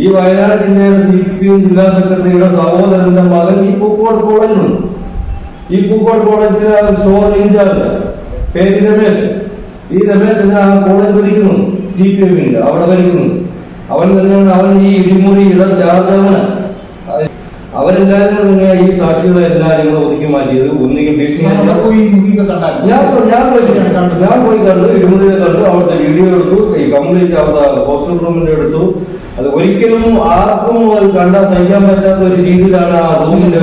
ഈ വയനാട് ജില്ലയുടെ C P M ജില്ലാ സെക്രട്ടറിയുടെ സഹോദരന്റെ മകൻ ഈ പൂക്കോട് കോളേജിലുണ്ട് ഈ പൂക്കോട് കോളേജിലെ സ്റ്റോർ ഇൻചാർജ് പേര് രമേശ്. ഈ രമേശ് ആ കോളേജ് ഭരിക്കുന്നു സി പി എമ്മിന്റെ അവിടെ ഭരിക്കുന്നു അവൻ തന്നെയാണ് അവൻ ഈ ഇടിമുറി ഇട ചാർജവന് അവരെല്ലാരും തന്നെ ഈ സാക്ഷികളെ എല്ലാരും കൂടെ ഒതുക്കി മാറ്റിയത് ഒന്നുകിൽ ഭീഷണി ഞാൻ പോയി കണ്ടു. ഇടിമുറിയെ കണ്ടു അവിടുത്തെ വീഡിയോ എടുത്തു. ഈ കംപ്ലീറ്റ് അവിടുത്തെ ഹോസ്റ്റൽ റൂമിന്റെ എടുത്തു. അത് ഒരിക്കലും ആർക്കും അത് കണ്ടാൽ സഹിക്കാൻ പറ്റാത്ത ഒരു രീതിയിലാണ് ആ റൂമിന്റെ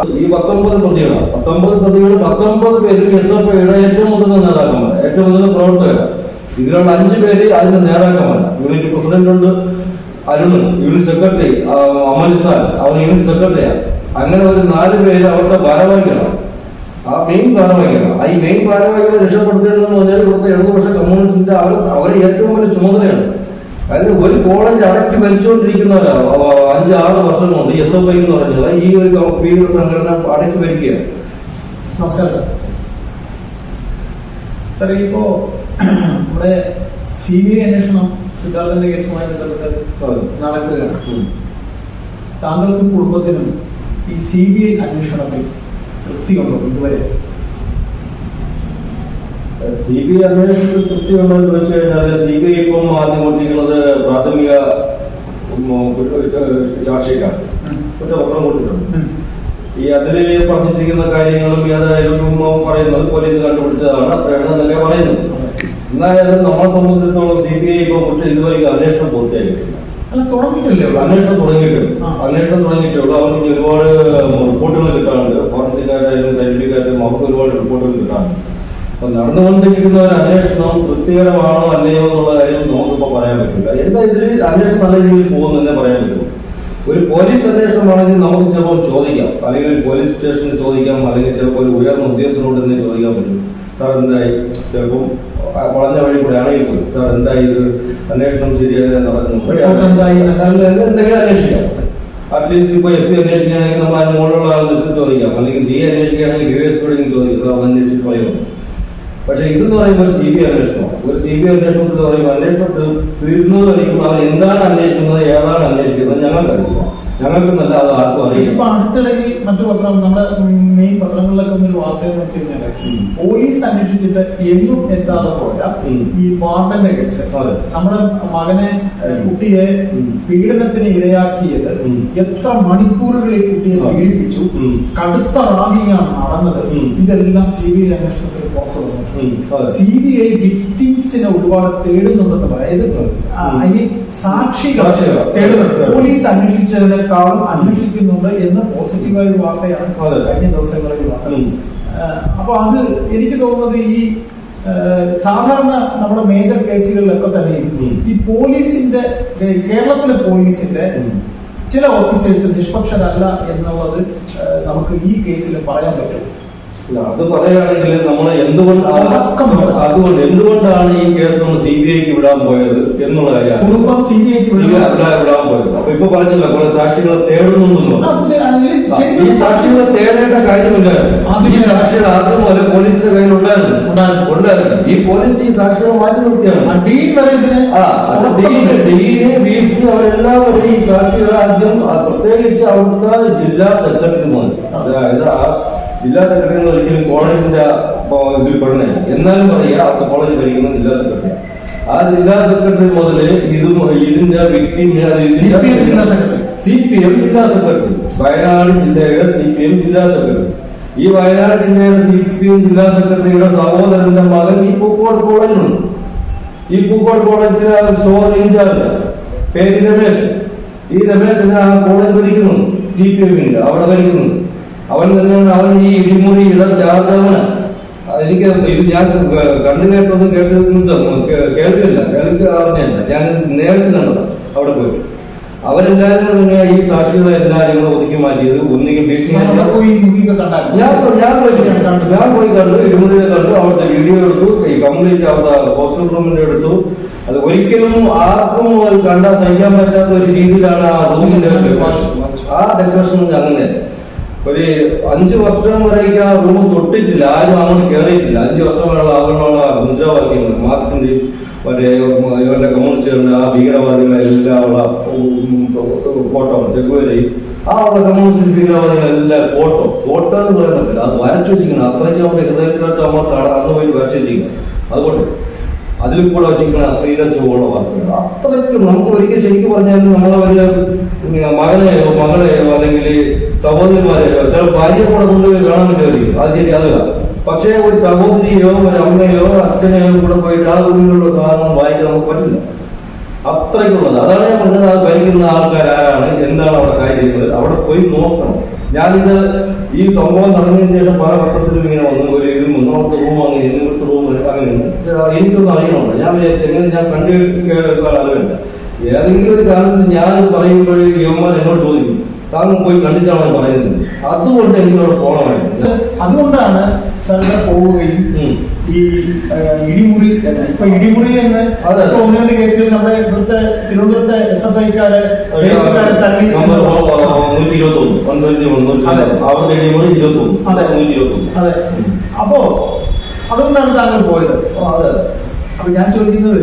അത് ഈ പത്തൊമ്പത് പ്രതികളാണ്. പത്തൊമ്പത് പ്രതികൾ പത്തൊമ്പത് പേര് എസ് എഫ് ഐയുടെ ഏറ്റവും മുതിർന്ന നേതാക്കന്മാർ ഏറ്റവും മുതിർന്ന പ്രവർത്തകർ. ഇതിലുള്ള അഞ്ചു പേര് അതിന്റെ നേതാക്കന്മാർ. യൂണിറ്റ് പ്രസിഡന്റ് ഉണ്ട് അരുൺ യൂണിറ്റ് സെക്രട്ടറി അമൽ സാൻ അവൻ യൂണിറ്റ് സെക്രട്ടറിയാണ് അങ്ങനെ ഒരു നാല് പേര് അവരുടെ ഭാരവാഹികളാണ്. ആ മെയിൻ ഭാരവാഹികളാണ്. ആ ഈ മെയിൻ ഭാരവാഹികളെ രക്ഷപ്പെടുത്തേണ്ടതെന്ന് പറഞ്ഞാൽ ഇവിടുത്തെ ഇടതുപക്ഷ കമ്മ്യൂണിസ്റ്റിന്റെ അവർ അവരെ ഏറ്റവും വലിയ ചുമതലയാണ് അതായത് ഒരു കോളേജ് അടക്കി ഭരിച്ചുകൊണ്ടിരിക്കുന്നവരാണ് അവ- അഞ്ച് ആറ് വർഷം കൊണ്ട് എസ് എഫ് ഐ എന്ന് പറഞ്ഞത് ഈ ഒരു ഭീകര സംഘടന അടക്കി ഭരിക്കുകയാണ് നമസ്കാരം സാർ സാർ ഇപ്പോ നമ്മുടെ സി ബി ഐ അന്വേഷണം സിദ്ധാർത്ഥന്റെ കേസുമായി ബന്ധപ്പെട്ട് നടക്കുകയാണ്. താങ്കൾക്കും കുടുംബത്തിനും ഈ സി ബി ഐ അന്വേഷണത്തിൽ തൃപ്തിയുണ്ടോ ഇതുവരെ? സി ബി ഐ അന്വേഷണത്തിൽ തൃപ്തിയുണ്ടോ എന്ന് ചോദിച്ചു കഴിഞ്ഞാൽ സി ബി ഐ ഇപ്പം ആദ്യം കൊടുത്തിരിക്കുന്നത് പ്രാഥമിക ചാർജ് ഷീറ്റാണ് കുറ്റപത്രം കൊടുത്തിട്ടുണ്ട്. ഈ അതിൽ പറഞ്ഞിരിക്കുന്ന കാര്യങ്ങളും ഏതായാലും പറയുന്നത് പോലീസ് കണ്ടുപിടിച്ചതാണ്. അത്രയാണ് എന്നല്ലേ പറയുന്നത്. എന്നായാലും നമ്മളെ സംബന്ധിച്ചിടത്തോളം സി ബി ഐ ഇപ്പൊ കുറ്റം ഇതുവരെ അന്വേഷണം പൂർത്തിയായിട്ടില്ല? അന്വേഷണം തുടങ്ങിയിട്ടുണ്ട്. അന്വേഷണം തുടങ്ങിയിട്ടുള്ളൂ അവർക്ക് ഒരുപാട് റിപ്പോർട്ടുകൾ കിട്ടാറുണ്ട്. ഫോറൻസിക്കാരായാലും സൈന്റിഫിക്കാരും അവർക്ക് ഒരുപാട് റിപ്പോർട്ടുകൾ കിട്ടാനുണ്ട് അപ്പൊ നടന്നുകൊണ്ടിരിക്കുന്ന ഒരു അന്വേഷണം തൃപ്തികരമാണോ അല്ലയോ എന്നുള്ള കാര്യം നമുക്കിപ്പോ പറയാൻ പറ്റില്ല. എന്താ ഇതിൽ അന്വേഷണം നല്ല രീതിയിൽ പോകുന്നതന്നെ പറയാൻ പറ്റും. ഒരു പോലീസ് അന്വേഷണമാണെങ്കിൽ നമുക്ക് ചിലപ്പോൾ ചോദിക്കാം. അല്ലെങ്കിൽ ഒരു പോലീസ് സ്റ്റേഷനിൽ ചോദിക്കാം. അല്ലെങ്കിൽ ചിലപ്പോൾ ഒരു ഉയർന്ന ഉദ്യോഗസ്ഥനോട് തന്നെ ചോദിക്കാൻ പറ്റും. സാർ എന്തായി? ചിലപ്പം വളഞ്ഞ വഴി കൂടെ ആണെങ്കിൽ പോലും സാർ എന്തായി ഇത്? അന്വേഷണം ശരിയായി നടക്കുന്നു എന്തെങ്കിലും അന്വേഷിക്കാം. അറ്റ്ലീസ്റ്റ് ഇപ്പൊ എസ് പി അന്വേഷിക്കുകയാണെങ്കിൽ നമ്മൾ അതിന് മുകളിലുള്ള ആളുകൾ ചോദിക്കാം. അല്ലെങ്കിൽ സി അന്വേഷിക്കുകയാണെങ്കിൽ യു എസ് ചോദിക്കാം. സാർ അന്വേഷിച്ച് പറയുന്നു പക്ഷെ ഇതെന്ന് പറയുമ്പോൾ ഒരു സി ബി അന്വേഷണം. ഒരു സി ബി അന്വേഷണം എന്ന് പറയുമ്പോൾ അന്വേഷണം തീർന്നു വരെയും അവർ എന്താണ് അന്വേഷിക്കുന്നത് ഏതാണ് അന്വേഷിക്കുന്നത് ഞങ്ങൾക്കറിയില്ല. ഞങ്ങൾക്കെന്നല്ല അത് ആർക്കും ഇപ്പൊ അറിയില്ല അടുത്തിടയിൽ മറ്റു പത്രം നമ്മുടെ മെയിൻ പത്രങ്ങളിലൊക്കെ ഒരു വാർത്ത എന്ന് വെച്ച് കഴിഞ്ഞാൽ പോലീസ് അന്വേഷിച്ചിട്ട് എന്നും എത്താതെ പോയ ഈ വാർഡന്റെ കേസ്. നമ്മുടെ മകനെ കുട്ടിയെ പീഡനത്തിന് ഇരയാക്കിയത് എത്ര മണിക്കൂറുകൾ ഈ കുട്ടിയെ പീഡിപ്പിച്ചു. കടുത്ത റാഗിങ്ങാണ് നടന്നത്. ഇതെല്ലാം സി ബി ഐ അന്വേഷണത്തിൽ പുറത്തു വന്നു സി ബി ഐ വിക്ടിംസിനെ ഒരുപാട് തേടുന്നുണ്ടെന്ന് പറയുന്നത് ഉം. ഐ മീൻ സാക്ഷികൾ പോലീസ് അന്വേഷിച്ചതിനേക്കാളും അന്വേഷിക്കുന്നുണ്ട് എന്ന് പോസിറ്റീവായ ഒരു വാർത്തയാണ്. കഴിഞ്ഞ ദിവസങ്ങളിൽ അപ്പൊ അത് എനിക്ക് തോന്നുന്നത് ഈ സാധാരണ നമ്മുടെ മേജർ കേസുകളിലൊക്കെ തന്നെ ഈ പോലീസിന്റെ കേരളത്തിലെ പോലീസിന്റെ ചില ഓഫീസേഴ്സ് നിഷ്പക്ഷരല്ല എന്നുള്ളത് നമുക്ക് ഈ കേസിൽ പറയാൻ പറ്റും. അത് പറയുകയാണെങ്കിൽ നമ്മൾ എന്തുകൊണ്ട് അതുകൊണ്ട് എന്തുകൊണ്ടാണ് ഈ കേസ് നമ്മൾ സി ബി ഐക്ക് വിടാൻ പോയത് എന്നുള്ള കാര്യമാണ് കുടുംബം സി ബി ഐക്ക് വിടാൻ പോയത്. അപ്പൊ ഇപ്പൊ പറഞ്ഞില്ല കുറെ സാക്ഷികളെ തേടുന്നു ഈ സാക്ഷികളെ തേടേണ്ട കാര്യമില്ല ഈ സാക്ഷികൾ ആദ്യം പോലെ പോലീസിന്റെ കയ്യിൽ ഉണ്ടായിരുന്നു. ഉണ്ടായിരുന്നു. ഈ പോലീസ് ഈ സാക്ഷികളെ മാറ്റി നിർത്തിയാണ്. ഡീൻ വരെ ഡീന്, ഈ സാക്ഷികളെ ആദ്യം പ്രത്യേകിച്ച് അവിടുത്തെ ജില്ലാ സെക്രട്ടറിമാർ അതായത് ആ ജില്ലാ സെക്രട്ടറി എന്ന് ഒരിക്കലും കോളേജിന്റെ ഇതിൽ പെടുന്നില്ല. എന്നാലും പറയുക അവർക്ക് കോളേജ് ഭരിക്കുന്ന ജില്ലാ സെക്രട്ടറി. ആ ജില്ലാ സെക്രട്ടറി മുതൽ ഇതും ഇതിന്റെ വ്യക്തി. സി പി എം ജില്ലാ സെക്രട്ടറി. വയനാട് ജില്ലയുടെ സി പി എം ജില്ലാ സെക്രട്ടറി. ഈ വയനാട് ജില്ലയുടെ സി പി എം ജില്ലാ സെക്രട്ടറിയുടെ സഹോദരന്റെ മകൻ ഈ പൂക്കോട് കോളേജിലുണ്ട്. ഈ പൂക്കോട് കോളേജിലെ സ്റ്റോർ ഇൻചാർജ് പേര് രമേശ്. ഈ രമേശ് ആ കോളേജ് ഭരിക്കുന്നുണ്ട് സി പി എമ്മിന്റെ അവിടെ ഭരിക്കുന്നു അവൻ തന്നെയാണ് അവൻ ഈ ഇടിമുറിയുടെ ചാർജവന് എനിക്ക് ഞാൻ കണ്ടു കേട്ടൊന്നും കേട്ടിരുന്നത് കേൾക്കില്ല കേൾക്കുക അറിഞ്ഞല്ല. ഞാൻ നേരത്തെ കണ്ടത്. അവിടെ പോയിട്ട് അവരെല്ലാരും തന്നെ ഈ സാക്ഷികളെ എല്ലാരും കൂടെ ഒതുക്കി മാറ്റിയത് ഒന്നിക്കും ഭീഷണി പോയി ഞാൻ പോയി കണ്ടു ഞാൻ പോയി കണ്ടു. ഇരുമുടിയെ കണ്ടു. അവിടുത്തെ വീഡിയോ എടുത്തു. ഈ കംപ്ലീറ്റ് അവിടുത്തെ ഹോസ്റ്റൽ റൂമിന്റെ എടുത്തു. അത് ഒരിക്കലും ആർക്കും അത് കണ്ടാൽ സഹിക്കാൻ പറ്റാത്ത ഒരു രീതിയിലാണ് ആ റൂമിന്റെ ആ ഡെക്കറേഷൻ അങ്ങനെ ഒരു അഞ്ചു വർഷം വരേക്ക് ആ റൂം തൊട്ടിട്ടില്ല ആരും അങ്ങോട്ട് കയറിയിട്ടില്ല അഞ്ചു വർഷം വരെയുള്ള ആളുകളുള്ള മുദ്രാവാക്യങ്ങൾ മാർക്സിന്റെ മറ്റേ ഇവരുടെ കമ്മ്യൂണിസ്റ്റുകളുടെ ആ ഭീകരവാദികളെല്ലാം ഉള്ള ഫോട്ടോ ചെക്കുവരി ആ ഉള്ള കമ്മ്യൂണിസ്റ്റ് ഭീകരവാദികളെല്ലാം ഫോട്ടോ. ഫോട്ടോ എന്ന് പറയാൻ അത് വരച്ചു വെച്ചിരിക്കണം അത്രയ്ക്ക് അവരുടെ ഹൃദയത്തിലോട്ട് നമ്മൾ അന്ന് പോയി വരച്ചു വെച്ചിരിക്കണം അതുകൊണ്ട് അതിൽ കൂടെ വെച്ചിരിക്കുന്ന അശ്രീര ചുവള്ള വാർത്തകൾ അത്രയ്ക്ക് നമുക്ക് ഒരിക്കൽ ശരിക്കും പറഞ്ഞാൽ നമ്മളെ വലിയ ഉം, മകനെയോ മകളെയോ അല്ലെങ്കിൽ സഹോദരിമാരെയോ ചില ഭാര്യ കൂടെ കൊണ്ടുപോയി കാണാൻ പറ്റുമായിരിക്കും അത് ശരി അതല്ല പക്ഷേ ഒരു സഹോദരിയോ ഒരു അമ്മയോ അച്ഛനെയോ കൂടെ പോയിട്ട് ആ കുഞ്ഞിലുള്ള സാധനം വായിക്കാൻ നമുക്ക് പറ്റില്ല. അത്രയ്ക്കുള്ളത്. അതാണ് ഞാൻ പറഞ്ഞത്. അത് ഭരിക്കുന്ന ആൾക്കാരാണ് എന്താണ് അവിടെ കാര്യങ്ങൾ അവിടെ പോയി നോക്കണം. ഞാനിത് ഈ സംഭവം നടന്നതിന് ശേഷം പല പത്രത്തിലും ഇങ്ങനെ വന്നു. ഒരു ഇത് മൂന്നാമത്തെ റൂം അങ്ങനെ അങ്ങനെയാണ് എനിക്കൊന്നും അറിയണമല്ലോ. ഞാൻ വിചാരിച്ചു എങ്ങനെ ഞാൻ കണ്ടു കേൾക്കാൻ അറിവില്ല ഏതെങ്കിലും ഒരു കാലത്ത് ഞാൻ പറയുമ്പോൾ യവന്മാർ എന്നോട് ചോദിക്കും. താങ്കൾ പോയി കണ്ടിട്ടാണോ പറയുന്നത്? അതുകൊണ്ട് എനിക്കവിടെ പോകണമായിരുന്നു. അതുകൊണ്ടാണ് സാറിന് പോവുകയും. ഈ ഇടിമുറി ഇപ്പൊ ഇടിമുറി എന്ന് ഒന്ന് രണ്ട് കേസിൽ നമ്മുടെ ഇവിടുത്തെ തിരുവനന്തപുരത്തെ എസ് എഫ് ഐക്കാരെ തള്ളി. നൂറ്റി ഇരുപത്തി ഒന്ന് ഒന്ന്. അവരുടെ ഇടിമുറി ഇരുപത്തി ഒന്ന് അതെ. നൂറ്റി ഇരുപത്തി ഒന്ന് അതെ. അപ്പോ അതുകൊണ്ടാണ് താങ്കൾ പോയത്. അതെ അപ്പൊ ഞാൻ ചോദിക്കുന്നത്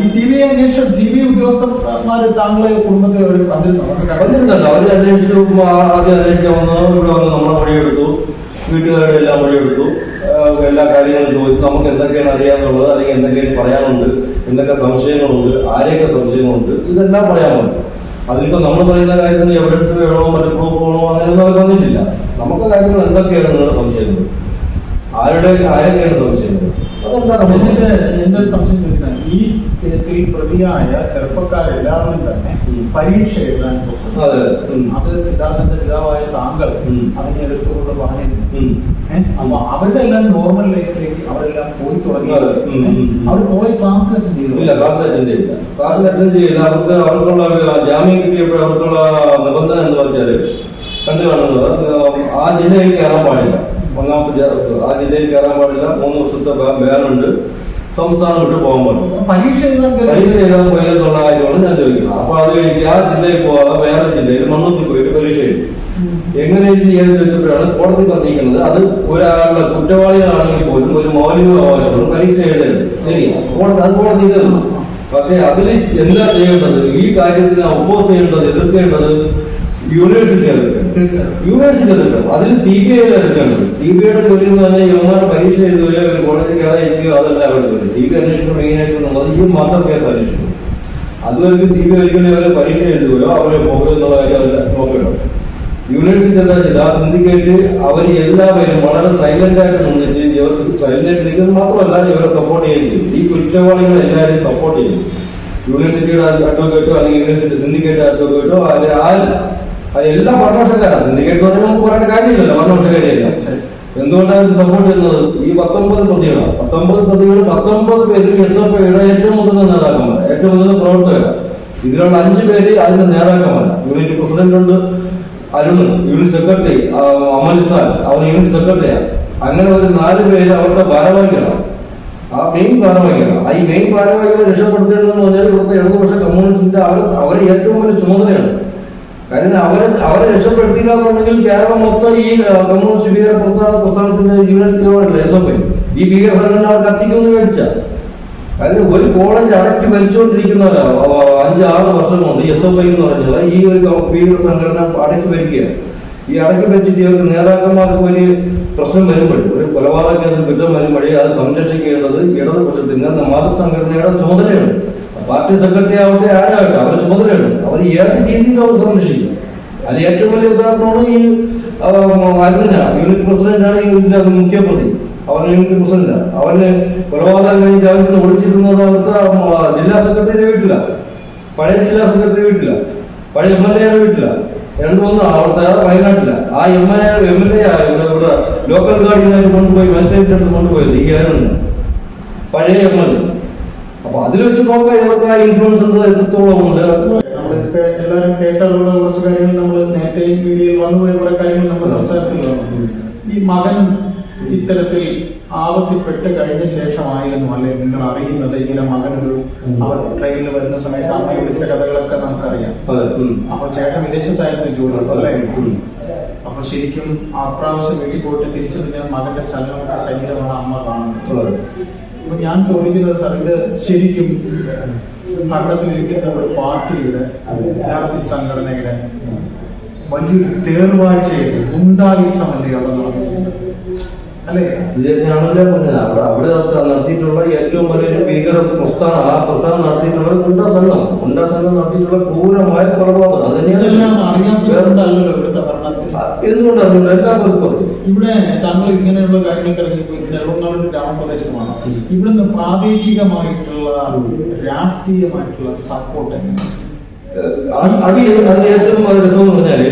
ഈ സി ബി ഐ അന്വേഷണം സി ബി ഐ ഉദ്യോഗസ്ഥന്മാര് താങ്കളെ കുടുംബത്തെ അവർ. പറഞ്ഞിട്ടുണ്ടല്ലോ അവർ അന്വേഷിച്ചു വീട്ടുകാരുടെ എല്ലാം വഴിയെടുത്തു. ആഹ് എല്ലാ കാര്യങ്ങളും ചോദിച്ചു. നമുക്ക് എന്തൊക്കെയാണ് അറിയാനുള്ളത്? അല്ലെങ്കിൽ എന്തൊക്കെയാണ് പറയാനുണ്ട്? എന്തൊക്കെ സംശയങ്ങളുണ്ട്? ആരെയൊക്കെ സംശയങ്ങളുണ്ട്? ഇതെല്ലാം പറയാൻ പറ്റും അതിലിപ്പോ നമ്മൾ പറയുന്ന കാര്യത്തിന് എവിഡൻസ് വേണോ? മറ്റു പ്രൂഫ് വേണോ? അങ്ങനെയൊന്നും അവർ വന്നിട്ടില്ല. നമുക്ക് കാര്യങ്ങൾ എന്തൊക്കെയാണ് സംശയങ്ങൾ? ആരുടെ സംശയങ്ങൾ അതെന്താ എന്നിട്ട് എന്റെ സംശയം ചോദിക്കുന്നത് ഈ കേസിൽ പ്രതിയായ ചെറുപ്പക്കാരെല്ലാവരും തന്നെ. പരീക്ഷ എഴുതാൻ പോകും അതെ. സിദ്ധാർത്ഥന്റെ പിതാവായ താങ്കൾ. അതിനെ എതിർത്തുകൊണ്ട് പറഞ്ഞിരുന്നു. അപ്പൊ അവരുടെ എല്ലാം നോർമൽ ലൈഫിലേക്ക് അവരെല്ലാം പോയി തുടങ്ങി. അവർ പോയി ക്ലാസ് അറ്റൻഡ് ചെയ്തു. ഇല്ല ക്ലാസ് അറ്റൻഡ് ചെയ്യില്ല ക്ലാസ് അറ്റൻഡ് ചെയ്യില്ല അവർക്ക് അവർക്കുള്ള ജാമ്യം കിട്ടിയപ്പോൾ അവർക്കുള്ള നിബന്ധന എന്ന് വെച്ചാൽ കണ്ടു കാണുന്നത്? ആ ജില്ലയിൽ കയറാൻ പാടില്ല. ഒന്നാമത്തെ ആ ജില്ലയിൽ കയറാൻ പാടില്ല. മൂന്ന് വർഷത്തെ ബാനുണ്ട് സംസ്ഥാനം വിട്ട് പോകാൻ പാടില്ല. പരീക്ഷ എഴുതാൻ കയറി- പരീക്ഷ എഴുതാൻ പോയെന്നുള്ള കാര്യമാണ് ഞാൻ ചോദിക്കുന്നത്. അപ്പൊ അത് കഴിഞ്ഞ് ആ ജില്ലയിൽ പോകാതെ വേറെ ജില്ലയിൽ മണ്ണൂത്തി പോയിട്ട് പരീക്ഷ എഴുതി. എങ്ങനെ ചെയ്യാൻ ചോദിച്ചപ്പോഴാണ് കോടതി പറഞ്ഞിരിക്കുന്നത് അത് ഒരാളുടെ കുറ്റവാളികളാണെങ്കിൽ പോലും ഒരു മൗലിക അവകാശങ്ങളും പരീക്ഷ എഴുതരുത്. ശരിയാ കോടതി അത് കോടതി പക്ഷെ പക്ഷേ അതിൽ എന്താ ചെയ്യേണ്ടത്? ഈ കാര്യത്തിനെ ഒപ്പോസ് ചെയ്യേണ്ടത് എതിർക്കേണ്ടത് യൂണിവേഴ്സിറ്റി യൂണിവേഴ്സിറ്റി എതിർക്കണം അതിൽ സി ബി ഐ എതിർക്കേണ്ടത് സി ബി എന്ന് പറഞ്ഞാൽ യുവമാർ പരീക്ഷ എഴുതുകയോ ഒരു കോടതി കയറായിരിക്കുകയോ അതല്ല അവരുടെ ജോലി. സി ബി ഐ അന്വേഷണം മെയിനായിട്ട് ഈ മാത്രം കേസ് അന്വേഷിക്കും അതുവരെ സി ബി ഐ ഒരിക്കലും അവരെ പരീക്ഷ എഴുതുകയോ അവരെ പോകുക അവരെ നോക്കേണ്ടത് യൂണിവേഴ്സിറ്റി എന്താ ആ സിൻഡിക്കേറ്റ് അവർ എല്ലാവരും വളരെ സൈലന്റ് ആയിട്ട് നിന്നിട്ട് ഇവർക്ക് സൈലന്റ് നിൽക്കുന്നത് മാത്രമല്ല ഇവരെ സപ്പോർട്ട് ചെയ്യുകയും ചെയ്യും ഈ കുറ്റവാളികൾ എല്ലാവരെയും സപ്പോർട്ട് ചെയ്യും യൂണിവേഴ്സിറ്റിയുടെ അഡ്വക്കേറ്റോ അല്ലെങ്കിൽ യൂണിവേഴ്സിറ്റി സിൻഡിക്കേറ്റ് അഡ്വക്കേറ്റോ അതിൽ ആരും അത് എല്ലാ ഭരണവർഷക്കാരാണ് സിൻഡിക്കേറ്റ് പറഞ്ഞാൽ നമുക്ക് പറയേണ്ട കാര്യമില്ലല്ലോ ഭരണവർഷക്കാരിയല്ല എന്തുകൊണ്ടാണ് സപ്പോർട്ട് ചെയ്യുന്നത് ഈ പത്തൊമ്പത് പ്രതികളാണ്. പത്തൊമ്പത് പ്രതികൾ പത്തൊമ്പത് പേര് എസ് എഫ് ഐയുടെ ഏറ്റവും മുതിർന്ന നേതാക്കന്മാർ ഏറ്റവും മുതിർന്ന പ്രവർത്തകരാണ്. ഇതിലുള്ള അഞ്ചു പേര് അതിന്റെ നേതാക്കന്മാരാണ്. യൂണിറ്റ് പ്രസിഡന്റ് ഉണ്ട് അരുൺ യൂണിറ്റ് സെക്രട്ടറി അമൽ സാൻ അവർ യൂണിറ്റ് സെക്രട്ടറിയാണ്. അങ്ങനെ ഒരു നാല് പേര് അവരുടെ ഭാരവാഹികളാണ്. ആ മെയിൻ ഭാരവാഹികളാണ്. ആ ഈ മെയിൻ ഭാരവാഹികളെ രക്ഷപ്പെടുത്തേണ്ടതെന്ന് പറഞ്ഞാൽ ഇവിടുത്തെ ഇടതുപക്ഷ കമ്മ്യൂണിസ്റ്റിന്റെ അവർ അവരെ ഏറ്റവും വലിയ ചുമതലയാണ് കാരണം അവരെ അവരെ രക്ഷപ്പെടുത്തിയില്ല എന്നുണ്ടെങ്കിൽ കേരളം മൊത്തം ഈ കമ്മ്യൂണിസ്റ്റ് ഭീകര പ്രസ്ഥാന പ്രസ്ഥാനത്തിന്റെ യൂണിറ്റ് എസ് എഫ് ഈ ഭീകര സംഘടന അവർ കത്തിക്കുമെന്ന് മേടിച്ച. കാരണം ഒരു കോളേജ് അടക്കി ഭരിച്ചുകൊണ്ടിരിക്കുന്നവരാണ് അഞ്ച് ആറ് വർഷം കൊണ്ട് എസ് എഫ് ഐ എന്ന് പറഞ്ഞാൽ ഈ ഒരു ഭീകര സംഘടന അടക്കി ഭരിക്കുകയാണ്. ഈ അടക്കി വെച്ചിട്ട് ഇവർക്ക് നേതാക്കന്മാർക്ക് ഒരു പ്രശ്നം വരുമ്പോൾ ഒരു കൊലപാതക കുറ്റം വരുമ്പോഴേ അത് സംരക്ഷിക്കേണ്ടത് ഇടതുപക്ഷത്തിന്റെ മതസംഘടനയുടെ ചുമതലയാണ്. പാർട്ടി സെക്രട്ടറി ആവട്ടെ ആരാകട്ടെ അവരുടെ ചുമതലയുണ്ട്. അവർ ഏത് രീതിയിൽ അവർ സംരക്ഷിക്കും അതിന് ഏറ്റവും വലിയ ഉദാഹരണമാണ് ഈ അരുണ യൂണിറ്റ് പ്രസിഡന്റാണ് ഈ ഇതിന്റെ മുഖ്യപ്രതി. അവൻ യൂണിറ്റ് പ്രസിഡന്റ്. അവന് കൊലപാതകം കഴിഞ്ഞ് അവർക്ക് ഒളിച്ചിരുന്നത് അവർക്ക് ജില്ലാ സെക്രട്ടറിയുടെ വീട്ടില. പഴയ ജില്ലാ സെക്രട്ടറി വീട്ടില. പഴയ എം എൽ എയുടെ വീട്ടില. രണ്ടു അവിടുത്തെ വയനാട്ടില. ആ M L A M L A ഇവിടെ ലോക്കൽ ഗാർഡിനായിട്ട് കൊണ്ടുപോയി മെസ്റ്റേറ്റ് അടുത്ത് കൊണ്ടുപോയത് ഈ അരുണ് പഴയ എം എൽ എ. അപ്പൊ അതിൽ വെച്ച് നോക്കാം ഇവർക്ക് ആ ഇൻഫ്ലുവൻസ് എത്രത്തോളം ഉണ്ട്? നമ്മളിതൊക്കെ എല്ലാവരും കേട്ടുള്ള കുറച്ച് കാര്യങ്ങൾ നമ്മൾ നേരത്തെ മീഡിയയിൽ വന്നുപോയ കുറെ കാര്യങ്ങൾ നമ്മൾ സംസാരിക്കുന്നതാണ് ഈ മകൻ ഇത്തരത്തിൽ ആപത്തിപ്പെട്ട് കഴിഞ്ഞ ശേഷമായിരുന്നു അല്ലെ നിങ്ങൾ അറിയുന്നത്? ഇങ്ങനെ മകനൊരു അവർ ട്രെയിനിൽ വരുന്ന സമയത്ത് അമ്മയെ വിളിച്ച കഥകളൊക്കെ നമുക്കറിയാം. അപ്പൊ ചേട്ടൻ വിദേശത്തായിരുന്നു ജോലി അല്ലേ. അപ്പൊ ശരിക്കും ആ പ്രാവശ്യം വീട്ടിൽ പോയിട്ട് തിരിച്ചു മകന്റെ ചലനമൊക്കെ ശരീരമാണ് അമ്മ കാണുന്നത്. അപ്പൊ ഞാൻ ചോദിക്കുന്നത് സാർ ഇത് ശരിക്കും ഭരണത്തിലിരിക്കുന്ന ഒരു പാർട്ടിയുടെ വിദ്യാർത്ഥി സംഘടനയുടെ വലിയൊരു തേർവാഴ്ചയുടെ ഗുണ്ടായുസമല്ലേ അവിടെ നടക്കുന്നത് അല്ലേ? ഇത് തന്നെയാണല്ലോ പറഞ്ഞത് അവിടെ അവിടെ നടത്തിയിട്ടുള്ള ഏറ്റവും വലിയ ഭീകര പ്രസ്ഥാനം ആ പ്രസ്ഥാനം നടത്തിയിട്ടുള്ള ഗുണ്ടാ സംഘം. ഗുണ്ടാ സംഘം നടത്തിയിട്ടുള്ള ക്രൂരമായ കൊലപാതകം. അത് അറിയാത്ത തന്നെയാണ് എന്തുകൊണ്ടാണ് എല്ലാവർക്കും ഇവിടെ താങ്കൾ ഇങ്ങനെയുള്ള കാര്യങ്ങൾ ഇറങ്ങിപ്പോയി നെടുങ്ങാട് ഗ്രാമപ്രദേശമാണ്. ഇവിടുന്ന് പ്രാദേശികമായിട്ടുള്ള രാഷ്ട്രീയമായിട്ടുള്ള സപ്പോർട്ട് എങ്ങനെയാണ്? അത് അത് അതിന് ഏറ്റവും രസം എന്ന് പറഞ്ഞാൽ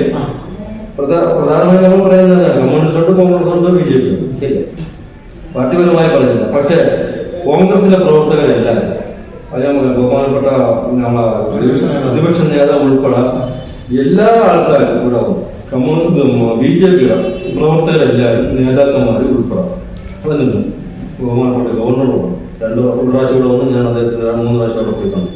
പ്രധാ- പ്രധാനമായും നമ്മൾ പറയുന്നത് കമ്മ്യൂണിസ്റ്റോട്ട് കോൺഗ്രസോട്ട് ബി ജെ പി ശരി പാർട്ടിപരമായി പറയുന്നില്ല. പക്ഷേ കോൺഗ്രസിലെ പ്രവർത്തകരെല്ലാം അതേപോലെ ബഹുമാനപ്പെട്ട നമ്മളെ പ്രതിപക്ഷ നേതാവ് ഉൾപ്പെടെ എല്ലാ ആൾക്കാരും ഇവിടെ കമ്മ്യൂണിസ്റ്റ് ബി ജെ പിയുടെ പ്രവർത്തകരെല്ലാവരും നേതാക്കന്മാർ ഉൾപ്പെടാം. വന്നിട്ടുണ്ട് ബഹുമാനപ്പെട്ട ഗവർണറോട് രണ്ട് ഒരു പ്രാവശ്യം ഇവിടെ വന്ന് ഞാൻ അദ്ദേഹത്തിന് രണ്ട് മൂന്ന് പ്രാവശ്യം അവിടെ പോയി കണ്ടു.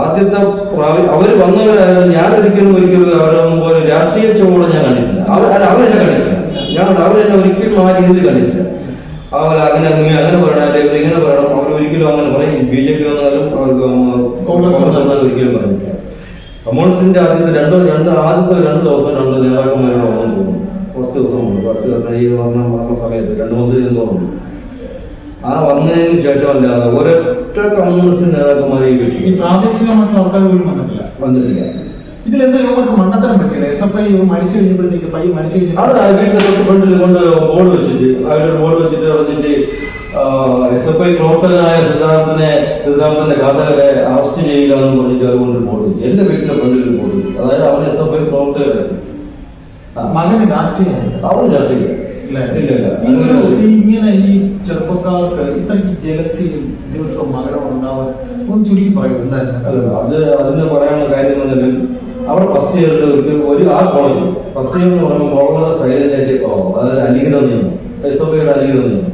ആദ്യത്തെ പ്രാവശ്യം അവർ വന്നവരായാലും ഞാൻ ഒരിക്കലും ഒരിക്കലും അവരൊന്നും പോലെ രാഷ്ട്രീയ ചുവട് ഞാൻ കണ്ടിട്ടില്ല. അവർ അവരെന്നെ കണ്ടിട്ടില്ല. ഞാൻ അവരെന്നെ ഒരിക്കലും ആ രീതിയിൽ കണ്ടിട്ടില്ല. അവർ അങ്ങനെ അങ്ങനെ അങ്ങനെ പറയണം അല്ലെങ്കിൽ ഇങ്ങനെ പറയണം. അവർ ഒരിക്കലും അങ്ങനെ പറയും. ബി ജെ പി വന്നാലും കോൺഗ്രസ് വന്നാലും. ഒരിക്കലും പറഞ്ഞിട്ടില്ല കമ്മ്യൂണിസ്റ്റിന്റെ ആദ്യത്തെ രണ്ടോ രണ്ട് ആദ്യത്തെ രണ്ട് ദിവസം രണ്ട് നേതാക്കന്മാരുടെ വന്നു തോന്നുന്നു. കുറച്ച് ദിവസം മുമ്പ് കുറച്ച് ദിവസം ഈ പറഞ്ഞ വർണ സമയത്ത് രണ്ട് മൂന്ന് ദിവസം തോന്നുന്നു ആ വന്നതിന് ശേഷമല്ലാതെ ഒരൊറ്റ കമ്മ്യൂണിസ്റ്റ് നേതാക്കന്മാരെ ഈ പ്രാദേശികമായിട്ടുള്ള ആൾക്കാർ പോലും വന്നിട്ടില്ല. വന്നിട്ടില്ല. ഇതിലെന്താ ഇവർക്ക് മണ്ടത്തരം പറ്റില്ല എസ് എഫ് ഐ മരിച്ചു കഴിഞ്ഞപ്പോഴത്തേക്ക് പൈ മരിച്ചു അത് അവരുടെ കൊണ്ട് ബോർഡ് വെച്ചിട്ട് അവരുടെ ബോർഡ് വെച്ചിട്ട് പറഞ്ഞിട്ട് എസ് എഫ് ഐ പ്രവർത്തകനായ സിദ്ധാർത്ഥനെ സിദ്ധാർത്ഥന്റെ ഘാതകരെ അറസ്റ്റ് ചെയ്യുക എന്ന് പറഞ്ഞിട്ട് അതുകൊണ്ട് പോയി. എന്റെ വീട്ടിലെ ഫ്രണ്ടിൽ പോയി. അതായത് അവൻ എസ് എഫ് ഐ പ്രവർത്തകരായിരുന്നു മകന് രാഷ്ട്രീയ അവൻ രാഷ്ട്രീയ ഇങ്ങനെ ഈ ചെറുപ്പക്കാർക്ക് ഇത്രയ്ക്ക് ജലസിയും ദിവസവും മകനവും ഉണ്ടാവാൻ ഒന്ന് ചുരുക്കി പറയൂ എന്തായിരുന്നു? അത് അതിന് പറയാനുള്ള കാര്യം എന്നുണ്ടെങ്കിൽ അവിടെ ഫസ്റ്റ് ഇയറിൽ ഒരു ഒരു ആ കോളേജ് ഫസ്റ്റ് ഇയർ എന്ന് പറയുമ്പോൾ വളരെ സൈലന്റ് ആയിട്ട് പോകാം അതായത് അലിഖിത നിയമം. എസ് എഫ് ഐയുടെ അലിഖിത നിയമം.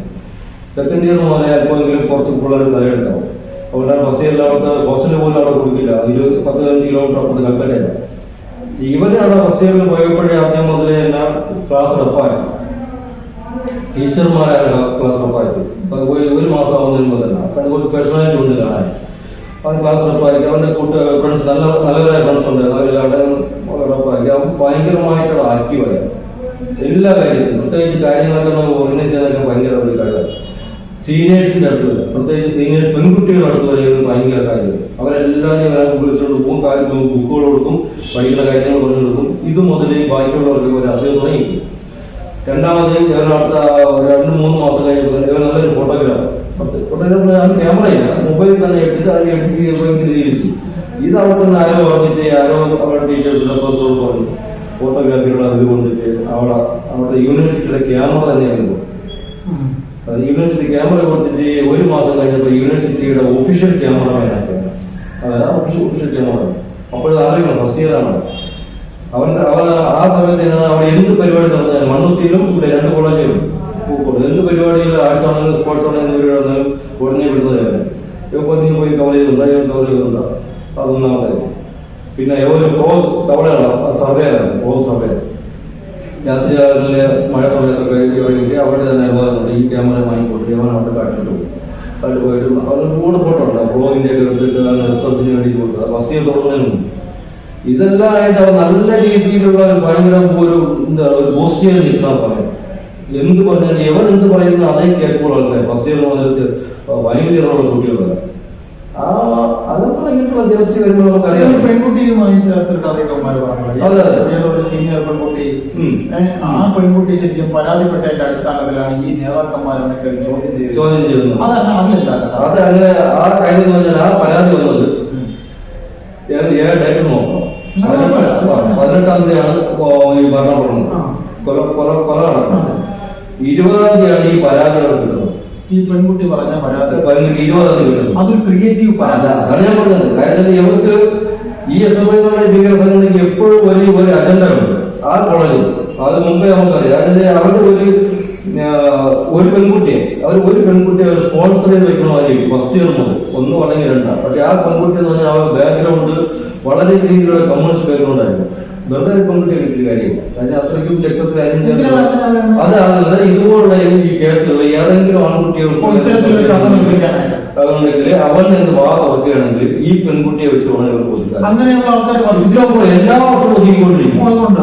സെക്കൻഡ് ഇയർ പറഞ്ഞാൽ അല്പമെങ്കിലും കുറച്ച് പിള്ളേർ നിലയുണ്ടാവും അതുകൊണ്ട് ഫസ്റ്റ് ഇയറിൽ അവർക്ക് ഹോസ്റ്റലിൽ പോലും അവിടെ കൊടുക്കില്ല. ഒരു പത്ത് പതിനഞ്ച് കിലോമീറ്റർ അപ്പുറത്ത് കൽപ്പറ്റയില്ല ഇവരാണ് ഫസ്റ്റ് പോയപ്പോഴേ ആദ്യം മുതലേ എല്ലാം ക്ലാസ് റപ്പായി ടീച്ചർമാരാണ് ക്ലാസ് റപ്പായത് ഒരു മാസം ആവുന്നതിന് മുതലാണ് തന്നെ. അത് കുറച്ച് പേഴ്സണലായിട്ട് ഉണ്ട് അവൻ ക്ലാസ് റപ്പായി അവന്റെ കൂട്ട് ഫ്രണ്ട്സ് നല്ല നല്ലവരായ ഫ്രണ്ട്സ് ഉണ്ട്. അവരെല്ലാം റപ്പായി അവൻ ഭയങ്കരമായിട്ടുള്ള ആക്റ്റീവായിരുന്നു എല്ലാ കാര്യത്തിലും. പ്രത്യേകിച്ച് കാര്യങ്ങളൊക്കെ നമ്മൾ ഓർഗനൈസ് ചെയ്യാനൊക്കെ ഭയങ്കര ഒരു കാര്യമാണ് സീനിയേഴ്സിന്റെ അടുത്ത് വരെ പ്രത്യേകിച്ച് സീനിയർ പെൺകുട്ടികളുടെ അടുത്ത് വരെ ഒരു ഭയങ്കര കാര്യം. അവരെല്ലാവരെയും വേറെ വിളിച്ചുകൊണ്ട് പോകും. കാര്യം ബുക്കുകൾ കൊടുക്കും പഠിക്കുന്ന കാര്യങ്ങൾ പറഞ്ഞു കൊടുക്കും. ഇത് മുതൽ ബാക്കിയുള്ളവർക്ക് ഒരു അസുഖം തുടങ്ങി രണ്ടാമത് ഇവരുടെ അടുത്ത രണ്ട് മൂന്ന് മാസം കഴിഞ്ഞപ്പോൾ ഇവർ നല്ലൊരു ഫോട്ടോഗ്രാഫർ ഫോട്ടോഗ്രാഫർ ക്യാമറയില്ല മൊബൈൽ തന്നെ എടുത്തിട്ട് അത് എഡിറ്റ് ഇങ്ങനെ ജീവിച്ചു ഇത് അവിടെ നിന്ന് ആരോ പറഞ്ഞിട്ട് ആരോ അവരുടെ ടീച്ചേഴ്സിന്റെ പ്രൊഫസറോട് പറഞ്ഞു ഫോട്ടോഗ്രാഫിയുടെ അത് കൊണ്ടിട്ട് അവിടെ അവിടുത്തെ യൂണിവേഴ്സിറ്റിയുടെ ക്യാമറ. അത് യൂണിവേഴ്സിറ്റി ക്യാമറ കൊടുത്തിട്ട് ഒരു മാസം കഴിഞ്ഞപ്പോൾ യൂണിവേഴ്സിറ്റിയുടെ ഒഫീഷ്യൽ ക്യാമറമാനാക്കി അതായത് ഒഫീഷ്യൽ ഒഫീഷ്യൽ ക്യാമറ അപ്പോഴത് അറിയണം ഫസ്റ്റ് ഇയർ ആണ്. അവൻ അവൻ ആ സമയത്ത് അവിടെ എന്ത് പരിപാടി നടന്നാലും മണ്ണുത്തിയിലും ഇവിടെ രണ്ട് കോളേജിലും പൂക്കോട്. എന്ത് പരിപാടിയിൽ ആർട്സ് ആണെങ്കിലും സ്പോർട്സ് ആണെങ്കിലും പരിപാടി നടന്നാലും ഉടനെ വിടുന്നതായിരുന്നു ഇപ്പോൾ നീ പോയി കവലയിൽ ഉണ്ടോ കവലയിൽ ഉണ്ടോ. അതൊന്നാമതായി. പിന്നെ ഒരു പ്രോ തവളയാണ് സർവേയാണ് പ്രോ സർവേ. രാത്രി കാലങ്ങളിലെ മഴ സമയത്തൊക്കെ വേണ്ടിയിട്ട് അവിടെ തന്നെ അനുവാദമുണ്ട് ഈ ക്യാമറ വാങ്ങിക്കൊടുത്ത് ഞാൻ അവിടെ കാട്ടിട്ട് പോകും അവിടെ പോയിട്ട് അവന് കൂടെ ഫോട്ടോ ഉണ്ട്. ബ്ലോഗിന്റെ ഒക്കെ എടുത്തിട്ട് റിസർച്ചിന് വേണ്ടി കൊടുത്തത്. ഫസ്റ്റ് തുടങ്ങുന്നതിന് ഇതെല്ലാം ആയിട്ട് അവർ നല്ല രീതിയിലുള്ള ഒരു ഭയങ്കര ഒരു എന്താ ഒരു ചെയ്ത് നിൽക്കുന്ന സമയം. എന്ത് പറഞ്ഞാലും എവർ എന്ത് പറയുന്നു അതേ കേൾക്കുള്ള ഫസ്റ്റ് ഇയർ മുതൽ ഭയങ്കരമുള്ള കുട്ടികളല്ല അതൊക്കെ ഭയങ്കരമുള്ള ജലസി വരുമ്പോൾ ഒരു നമുക്കറിയാം പെൺകുട്ടിയുമായി പറഞ്ഞത്. സീനിയർ പെൺകുട്ടി. ആ പെൺകുട്ടി ശരിക്കും പരാതിപ്പെട്ടതിന്റെ അടിസ്ഥാനത്തിലാണ് ഈ നേതാക്കന്മാരെ ചോദ്യം ചെയ്തത് ചോദ്യം ചെയ്യുന്നു അതാണ് അതിലെന്താ കഥ? അത് അങ്ങനെ ആ കാര്യം പറഞ്ഞാൽ ആ പരാതി വന്നത് ഡേറ്റ് നോക്കണം. പതിനെട്ട്- തീയതിയാണ് ഈ ഭരണം. കൊല കൊല കൊല നടക്കുന്നത് ഇരുപതാം തീയതിയാണ് ഈ പരാതി കിട്ടുന്നത് ഈ പെൺകുട്ടി പറഞ്ഞ പരാതി. അതൊരു ക്രിയേറ്റീവ് പരാതി. ഇവർക്ക് ഈ എസ് എഫ് ഐ എന്നുള്ള എപ്പോഴും വലിയ ഒരു അജണ്ട ഉണ്ട്. ആ കോളേജിൽ. അത് മുമ്പേ നമുക്കറിയാം അതിന്റെ അവരുടെ ഒരു ഒരു പെൺകുട്ടിയെ അവർ ഒരു പെൺകുട്ടിയെ അവർ സ്പോൺസർ ചെയ്ത് വെക്കണമായിരിക്കും ഫസ്റ്റ് ഇയർ മുതൽ. ഒന്നും അല്ലെങ്കിൽ രണ്ടാം. പക്ഷെ ആ പെൺകുട്ടി എന്ന് പറഞ്ഞാൽ അവരുടെ ബാക്ക്ഗ്രൗണ്ട് വളരെ രീതിയിലുള്ള കമ്മ്യൂണിസ്റ്റ് ബാക്ക്ഗ്രൗണ്ട് ആയിരുന്നു. വെറുതെ ഒരു പെൺകുട്ടിയെ കിട്ടിയ കാര്യമില്ല. അതിന് അത്രയ്ക്കും രക്തത്തിൽ എന്തിനാണ് അങ്ങനെ ആവുന്നത്? അത് അതല്ല ഇതുപോലുള്ള ഈ കേസുകൾ ഏതെങ്കിലും അതുകൊണ്ടെങ്കിൽ അവൻ എന്ന് വാ തുറക്കുകയാണെങ്കിൽ ഈ പെൺകുട്ടിയെ വെച്ച് വേണം ഇവർക്ക് ഒതുക്കാൻ അങ്ങനെയുള്ള ആൾക്കാർ വർദ്ധിച്ചു ഇതിലൊക്കെ എല്ലാ വർഷവും ഒതുക്കിക്കൊണ്ടിരിക്കും അതുകൊണ്ട്.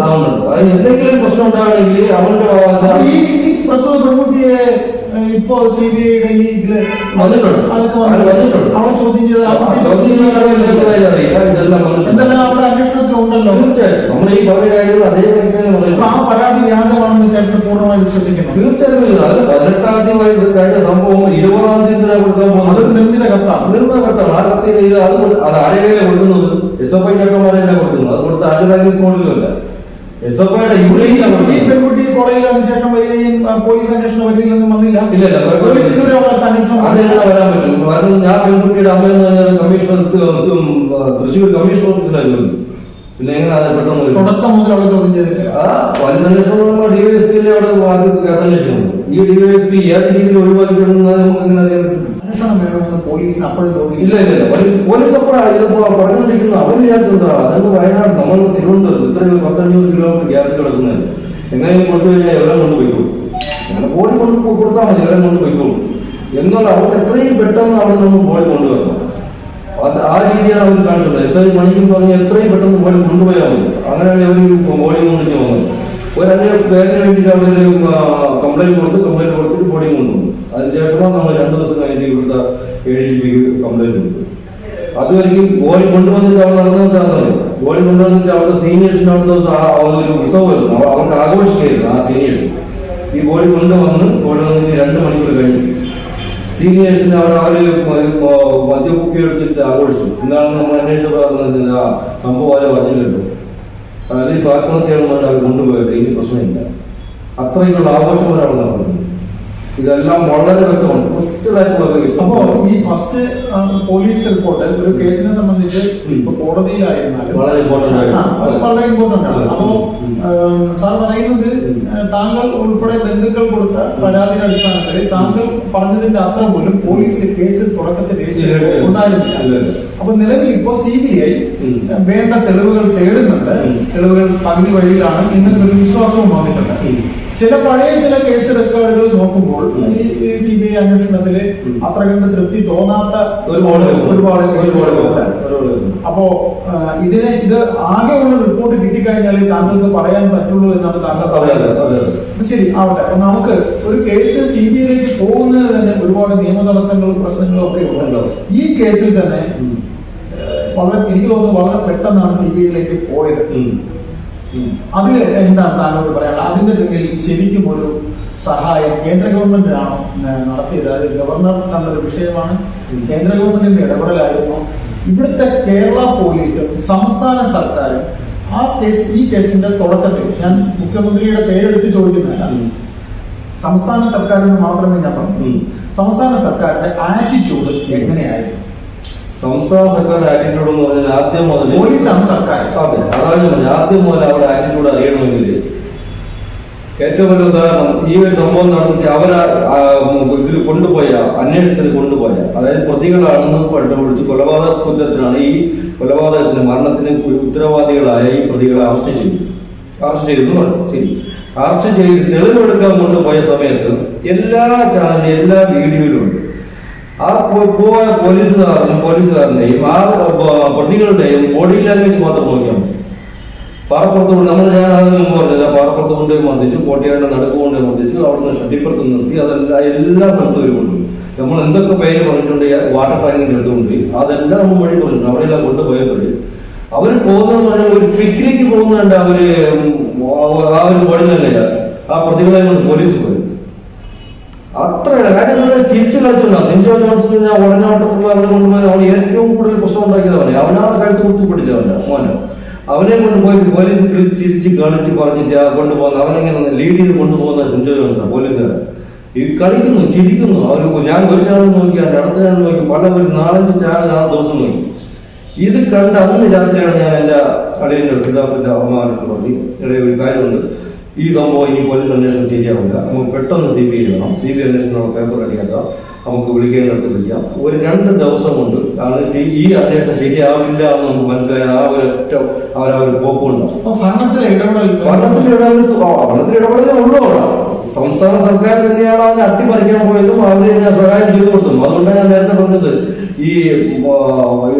അത് എന്തെങ്കിലും പ്രശ്നം ഉണ്ടാകണമെങ്കിൽ അവന്റെ ഈ പ്രസവ പെൺകുട്ടിയെ ഇപ്പോ സി ബി ഐയുടെ ഈ ഇതിൽ അതൊക്കെ. വന്നിട്ടുണ്ട്. ചോദ്യം ചെയ്ത്. എന്തെല്ലാം അവിടെ അന്വേഷണത്തിൽ ഉണ്ടല്ലോ. നമ്മൾ ഈ പറഞ്ഞ കാര്യങ്ങൾ അതേപോലെ ആ പരാതി വ്യാജമാണെന്ന് ചേട്ടൻ പൂർണമായി വിശ്വസിക്കുന്നു. തീർച്ചയായും. അത് പതിനെട്ടാം തീയതി കഴിഞ്ഞ സംഭവം ഇരുപതാം തീയതി കൊടുക്കാൻ അതൊരു നിർമ്മിത കത്താണ്. നിർമ്മല കത്താണ്. ആ കത്തിൽ അത് അത് ആരെയാണ് കൊടുക്കുന്നത്? എസ് എഫ് ഐ ചട്ടന്മാരല്ല കൊടുക്കുന്നത്? അത് കൊടുത്ത് ആറ്റുകാരി സ്കോഡിലല്ല എസ് എഫ് ഐയുടെ യൂണിയനാണ് ഈ കൊടുക്കുന്നത് പെൺകുട്ടി കോളേജിൽ അതിനുശേഷം വരികയും ആ, പോലീസ് അന്വേഷണം വരികയൊന്നും വന്നില്ല? ഇല്ല, ഇല്ല. പോലീസ് ഇതുവരെ അവർക്ക് അന്വേഷണം അതെങ്ങനെ വരാൻ പറ്റും കാരണം ഞാൻ പെൺകുട്ടിയുടെ അമ്മയെന്ന് പറഞ്ഞാൽ കമ്മീഷണർ തൃശ്ശൂർ കമ്മീഷണർ ഓഫീസിലാണ് ജോലി. പിന്നെ എങ്ങനെ അത് പെട്ടെന്ന് വരും? തുടക്കം മുതൽ അവളെ ചോദ്യം ചെയ്തിട്ടില്ല. ആ വലുതന്വേഷണം ഡിവൈഎസ്പിയിലെ അവിടെ ആദ്യം കേസ് അന്വേഷണം ഈ ഡിവൈഎസ്പി ഏത് രീതിയിൽ ഒഴിവാക്കിയിട്ടുണ്ടെന്ന് നമുക്ക് എങ്ങനെ അറിയാൻ പറ്റും? അന്വേഷണം വേണമെന്ന് പോലീസിന് അപ്പോഴും തോന്നി ഇല്ല ഇല്ല പോലീസ് അപ്പോൾ ഇതിപ്പോ പറഞ്ഞുകൊണ്ടിരിക്കുന്നു. അവൻ അതൊന്ന് വയനാട് നമ്മൾ തിരുവനന്തപുരത്ത് ഇത്രയും പത്തഞ്ഞൂറ് കിലോമീറ്റർ ഗ്യാപ്പിൽ കിടക്കുന്നത്. എങ്ങനെയും കൊടുത്തു കഴിഞ്ഞാൽ എവിടെ കൊണ്ട് പോയിക്കോളും അങ്ങനെ ബോഡി കൊണ്ട് കൊടുത്താൽ മതി എവിടെ കൊണ്ട് പോയിക്കോളും എന്നുള്ള അവർക്ക് എത്രയും പെട്ടെന്ന് അവിടെ നിന്ന് പോയി കൊണ്ടുവരണം. ആ രീതിയാണ് അവർ കാണിച്ചത്. എത്ര മണിക്കും പറഞ്ഞാൽ എത്രയും പെട്ടെന്ന് ബോഡി കൊണ്ടുപോയാൽ മതി. അങ്ങനെയാണ് അവർ പോയി കൊണ്ടിട്ട് വന്നത്. ഒരു പേരിന് വേണ്ടിയിട്ട് അവർ കംപ്ലൈന്റ് കൊടുത്ത് കംപ്ലൈന്റ് കൊടുത്തിട്ട് ബോഡി കൊണ്ടുവന്നു അതിനുശേഷമാണ് നമ്മൾ രണ്ടു ദിവസം കഴിഞ്ഞിട്ട് ഇവിടുത്തെ എ ഡി ജി പിക്ക് കംപ്ലൈന്റ് കൊടുത്തു അതുവരെയും ബോഡി കൊണ്ടുവന്നിട്ട് അവിടെ നടന്നതാണ് ബോഡി കൊണ്ടുവന്നിട്ട് അവിടുത്തെ സീനിയേഴ്സിന് അവിടുത്തെ ദിവസം ഒരു ഉത്സവമായിരുന്നു വരുന്നു. അവർക്ക് ആഘോഷിക്കായിരുന്നു ആ സീനിയേഴ്സ് ഈ ബോഡി കൊണ്ടുവന്ന് കൊണ്ടുവന്നിട്ട് രണ്ട് മണിക്കൂർ കഴിഞ്ഞു. സീനിയേഴ്സിന് അവിടെ അവർ മദ്യക്കുപ്പി എടുത്തിട്ട് ആഘോഷിച്ചു. എന്താണെന്ന് നമ്മൾ അന്വേഷിച്ചപ്പോൾ സംഭവം അവരെ അതായത് ഈ ആത്മഹത്യയാണ് അവർ കൊണ്ടുപോയത് ഇനി പ്രശ്നമില്ല. അത്രയുള്ള ആഘോഷം ഒരാൾ നടന്നത് ഇതെല്ലാം വളരെ വ്യക്തമാണ്. ഫസ്റ്റ് ആയിട്ടുള്ള അപ്പോ ഈ ഫസ്റ്റ് പോലീസ് റിപ്പോർട്ട് ഒരു കേസിനെ സംബന്ധിച്ച് ഇപ്പൊ കോടതിയിലായിരുന്നാലും വളരെ ഇമ്പോർട്ടന്റ് ആണ്. വളരെ ഇമ്പോർട്ടന്റ് ആണ്. അപ്പോ സാർ പറയുന്നത് താങ്കൾ ഉൾപ്പെടെ ബന്ധുക്കൾ കൊടുത്ത പരാതിയുടെ അടിസ്ഥാനത്തിൽ താങ്കൾ പറഞ്ഞതിന്റെ അത്ര പോലും പോലീസ് കേസ് തുടക്കത്തിൽ ഉണ്ടായിരുന്നില്ല. അപ്പൊ നിലവിൽ ഇപ്പോ സി ബി ഐ വേണ്ട തെളിവുകൾ തേടുന്നുണ്ട്. തെളിവുകൾ പകുതി വഴിയിലാണ്. ഒരു വിശ്വാസവും വന്നിട്ടുണ്ട്. ചില പഴയ ചില കേസ് റെക്കോർഡുകൾ നോക്കുമ്പോൾ. ഈ സി ബി ഐ അന്വേഷണത്തിൽ. അത്ര കണ്ട് തൃപ്തി തോന്നാത്ത ഒരുപാട്. അപ്പോ ഇതിനെ ഇത് ആകെയുള്ള റിപ്പോർട്ട് കിട്ടിക്കഴിഞ്ഞാൽ താങ്കൾക്ക് പറയാൻ പറ്റുള്ളൂ എന്നാണ് താങ്കൾ പറയുന്നത്. ശരി ആവട്ടെ. അപ്പൊ നമുക്ക് ഒരു കേസ് സി ബി ഐയിലേക്ക് പോകുന്നതിന് തന്നെ ഒരുപാട് നിയമ തടസ്സങ്ങളും പ്രശ്നങ്ങളും ഒക്കെ ഉണ്ടല്ലോ ഈ കേസിൽ തന്നെ വളരെ എനിക്ക് തോന്നുന്നു വളരെ പെട്ടെന്നാണ് സി ബി ഐയിലേക്ക് പോയത്. അതിൽ എന്താണ് താങ്കൾ പറയാനുള്ളത്? അതിന്റെ പിന്നിൽ ശരിക്കും ഒരു സഹായം കേന്ദ്ര ഗവൺമെന്റിനാണോ നടത്തിയത്? അത് ഗവർണർ കണ്ടൊരു വിഷയമാണ്. കേന്ദ്ര ഗവൺമെന്റിന്റെ ഇടപെടലായിരുന്നു. ഇവിടുത്തെ കേരള പോലീസും സംസ്ഥാന സർക്കാരും ആ കേസ് ഈ കേസിന്റെ തുടക്കത്തിൽ ഞാൻ മുഖ്യമന്ത്രിയുടെ പേരെടുത്ത് ചോദിക്കുന്നില്ല സംസ്ഥാന സർക്കാരിന് മാത്രമേ ഞാൻ പറഞ്ഞു സംസ്ഥാന സർക്കാരിന്റെ ആറ്റിറ്റ്യൂഡ് എങ്ങനെയായിരുന്നു? സംസ്ഥാന സർക്കാർ ആറ്റിറ്റ്യൂഡ് എന്ന് പറഞ്ഞാൽ ആദ്യം മുതൽ പോലീസാണ് സർക്കാർ അതെ അതാണ് പറഞ്ഞത്. ആദ്യം മുതൽ അവരുടെ ആറ്റിറ്റ്യൂഡ് അറിയണമെങ്കിൽ ഏറ്റവും വലിയ ഉദാഹരണം ഈ ഒരു സംഭവം നടന്നിട്ട് അവരെ ഇതിൽ കൊണ്ടുപോയ അന്വേഷണത്തിൽ കൊണ്ടുപോയ അതായത് പ്രതികളാണെന്ന് കണ്ടുപിടിച്ച് കൊലപാതക കുറ്റത്തിനാണ് ഈ കൊലപാതകത്തിന് മരണത്തിന് ഉത്തരവാദികളായ ഈ പ്രതികളെ അറസ്റ്റ് ചെയ്തു. അറസ്റ്റ് ചെയ്തു ശരി. അറസ്റ്റ് ചെയ്ത് തെളിവെടുക്കാൻ കൊണ്ടുപോയ സമയത്ത് എല്ലാ ചാനലിലും എല്ലാ വീഡിയോയിലും ഉണ്ട്. ആ പോ- പോയ പോലീസുകാരനും പോലീസുകാരന്റെയും ആ പ്രതികളുടെയും ബോഡി ലാംഗ്വേജ് മാത്രം നോക്കിയാൽ മതി. പാറപ്പുറത്ത് കൊണ്ട് നമ്മൾ ഞാൻ അതിന് പറഞ്ഞില്ല പാറപ്പുറത്ത് കൊണ്ട് മന്ദിച്ചു കോട്ടയാട് നടുക്ക് കൊണ്ട് മന്ദിച്ചു അവിടുന്ന് ഷട്ടിപ്പുറത്ത് നിർത്തി അതെല്ലാം എല്ലാ സ്ഥലത്തും കൊണ്ടു നമ്മൾ എന്തൊക്കെ പേര് പറഞ്ഞിട്ടുണ്ട് വാട്ടർ ടാങ്കിന്റെ എടുത്തുകൊണ്ട് അതെല്ലാം നമ്മൾ വഴി പറഞ്ഞിട്ടുണ്ട് അവിടെയെല്ലാം കൊണ്ടുപോയപ്പോഴേ അവർ പോകുന്നതെന്ന് പറഞ്ഞാൽ ഒരു പിക്നിക്ക് പോകുന്നുണ്ട് അവർ ആ ഒരു വഴി തന്നെയില്ല ആ പ്രതികളെ പോലീസ് പോയി. അത്രയാണ് കാര്യം തിരിച്ചു കളിച്ചില്ല സെഞ്ചോ ജോൺസൺ ഞാൻ ഉടനോട്ടത്തുള്ള അവനെ കൊണ്ടുപോയി അവൻ ഏറ്റവും കൂടുതൽ പ്രശ്നം ഉണ്ടാക്കിയതവനെ അവനാണ് കഴുത്ത് കുത്തി പിടിച്ചവന്റെ മോനെ. അവനെ കൊണ്ടുപോയി പോലീസ് വിളിച്ച് ചിരിച്ച് കളിച്ച് പറഞ്ഞിട്ട് കൊണ്ടുപോകുന്ന അവനെങ്ങനെ ലീഡ് ചെയ്ത് കൊണ്ടുപോകുന്ന സെഞ്ചോ ജോൺസൺ പോലീസുകാരെ ഈ കളിക്കുന്നു ചിരിക്കുന്നു. അവർ ഞാൻ ഒരു ചാനൽ നോക്കി അതിന്റെ അടുത്ത ചാനൽ നോക്കി പല ഒരു നാലഞ്ച് ചാനൽ ആ ദിവസം നോക്കി. ഇത് കണ്ട് അന്ന് രാത്രിയാണ് ഞാൻ എന്റെ അളിയന്റെ സിദ്ധാർത്ഥന്റെ അമ്മമാരുടെ പറഞ്ഞു ഇടയിൽ ഒരു കാര്യമുണ്ട് ഈ സംഭവം ഇനി പോലീസ് അന്വേഷണം ശരിയാവില്ല നമുക്ക് പെട്ടെന്ന് സി ബി ഐ വേണം സി ബി ഐ അന്വേഷണം നമുക്ക് പേപ്പർ റെഡിയാക്കാം നമുക്ക് വിളിക്കേണ്ടത് വിളിക്കാം. ഒരു രണ്ട് ദിവസം കൊണ്ട് ആണ് ഈ അന്വേഷണം ശരിയാവില്ല എന്ന് നമുക്ക് മനസ്സിലായ ആ ഒരു ഒറ്റ ആ ഒരു പോക്കുണ്ട് ഭരണത്തിലെ ഇടപെടൽ ഭരണത്തിൽ ഇടപെടൽ ഭരണത്തിൽ ഇടപെടലേ ഉള്ളൂ സംസ്ഥാന സർക്കാർ തന്നെയാണ് അതിനെ അട്ടിമറിക്കാൻ പോയതും അവരെ സഹായം ചെയ്തു കൊടുത്തും അതുകൊണ്ടാണ് ഞാൻ നേരത്തെ പറഞ്ഞത്. ഈ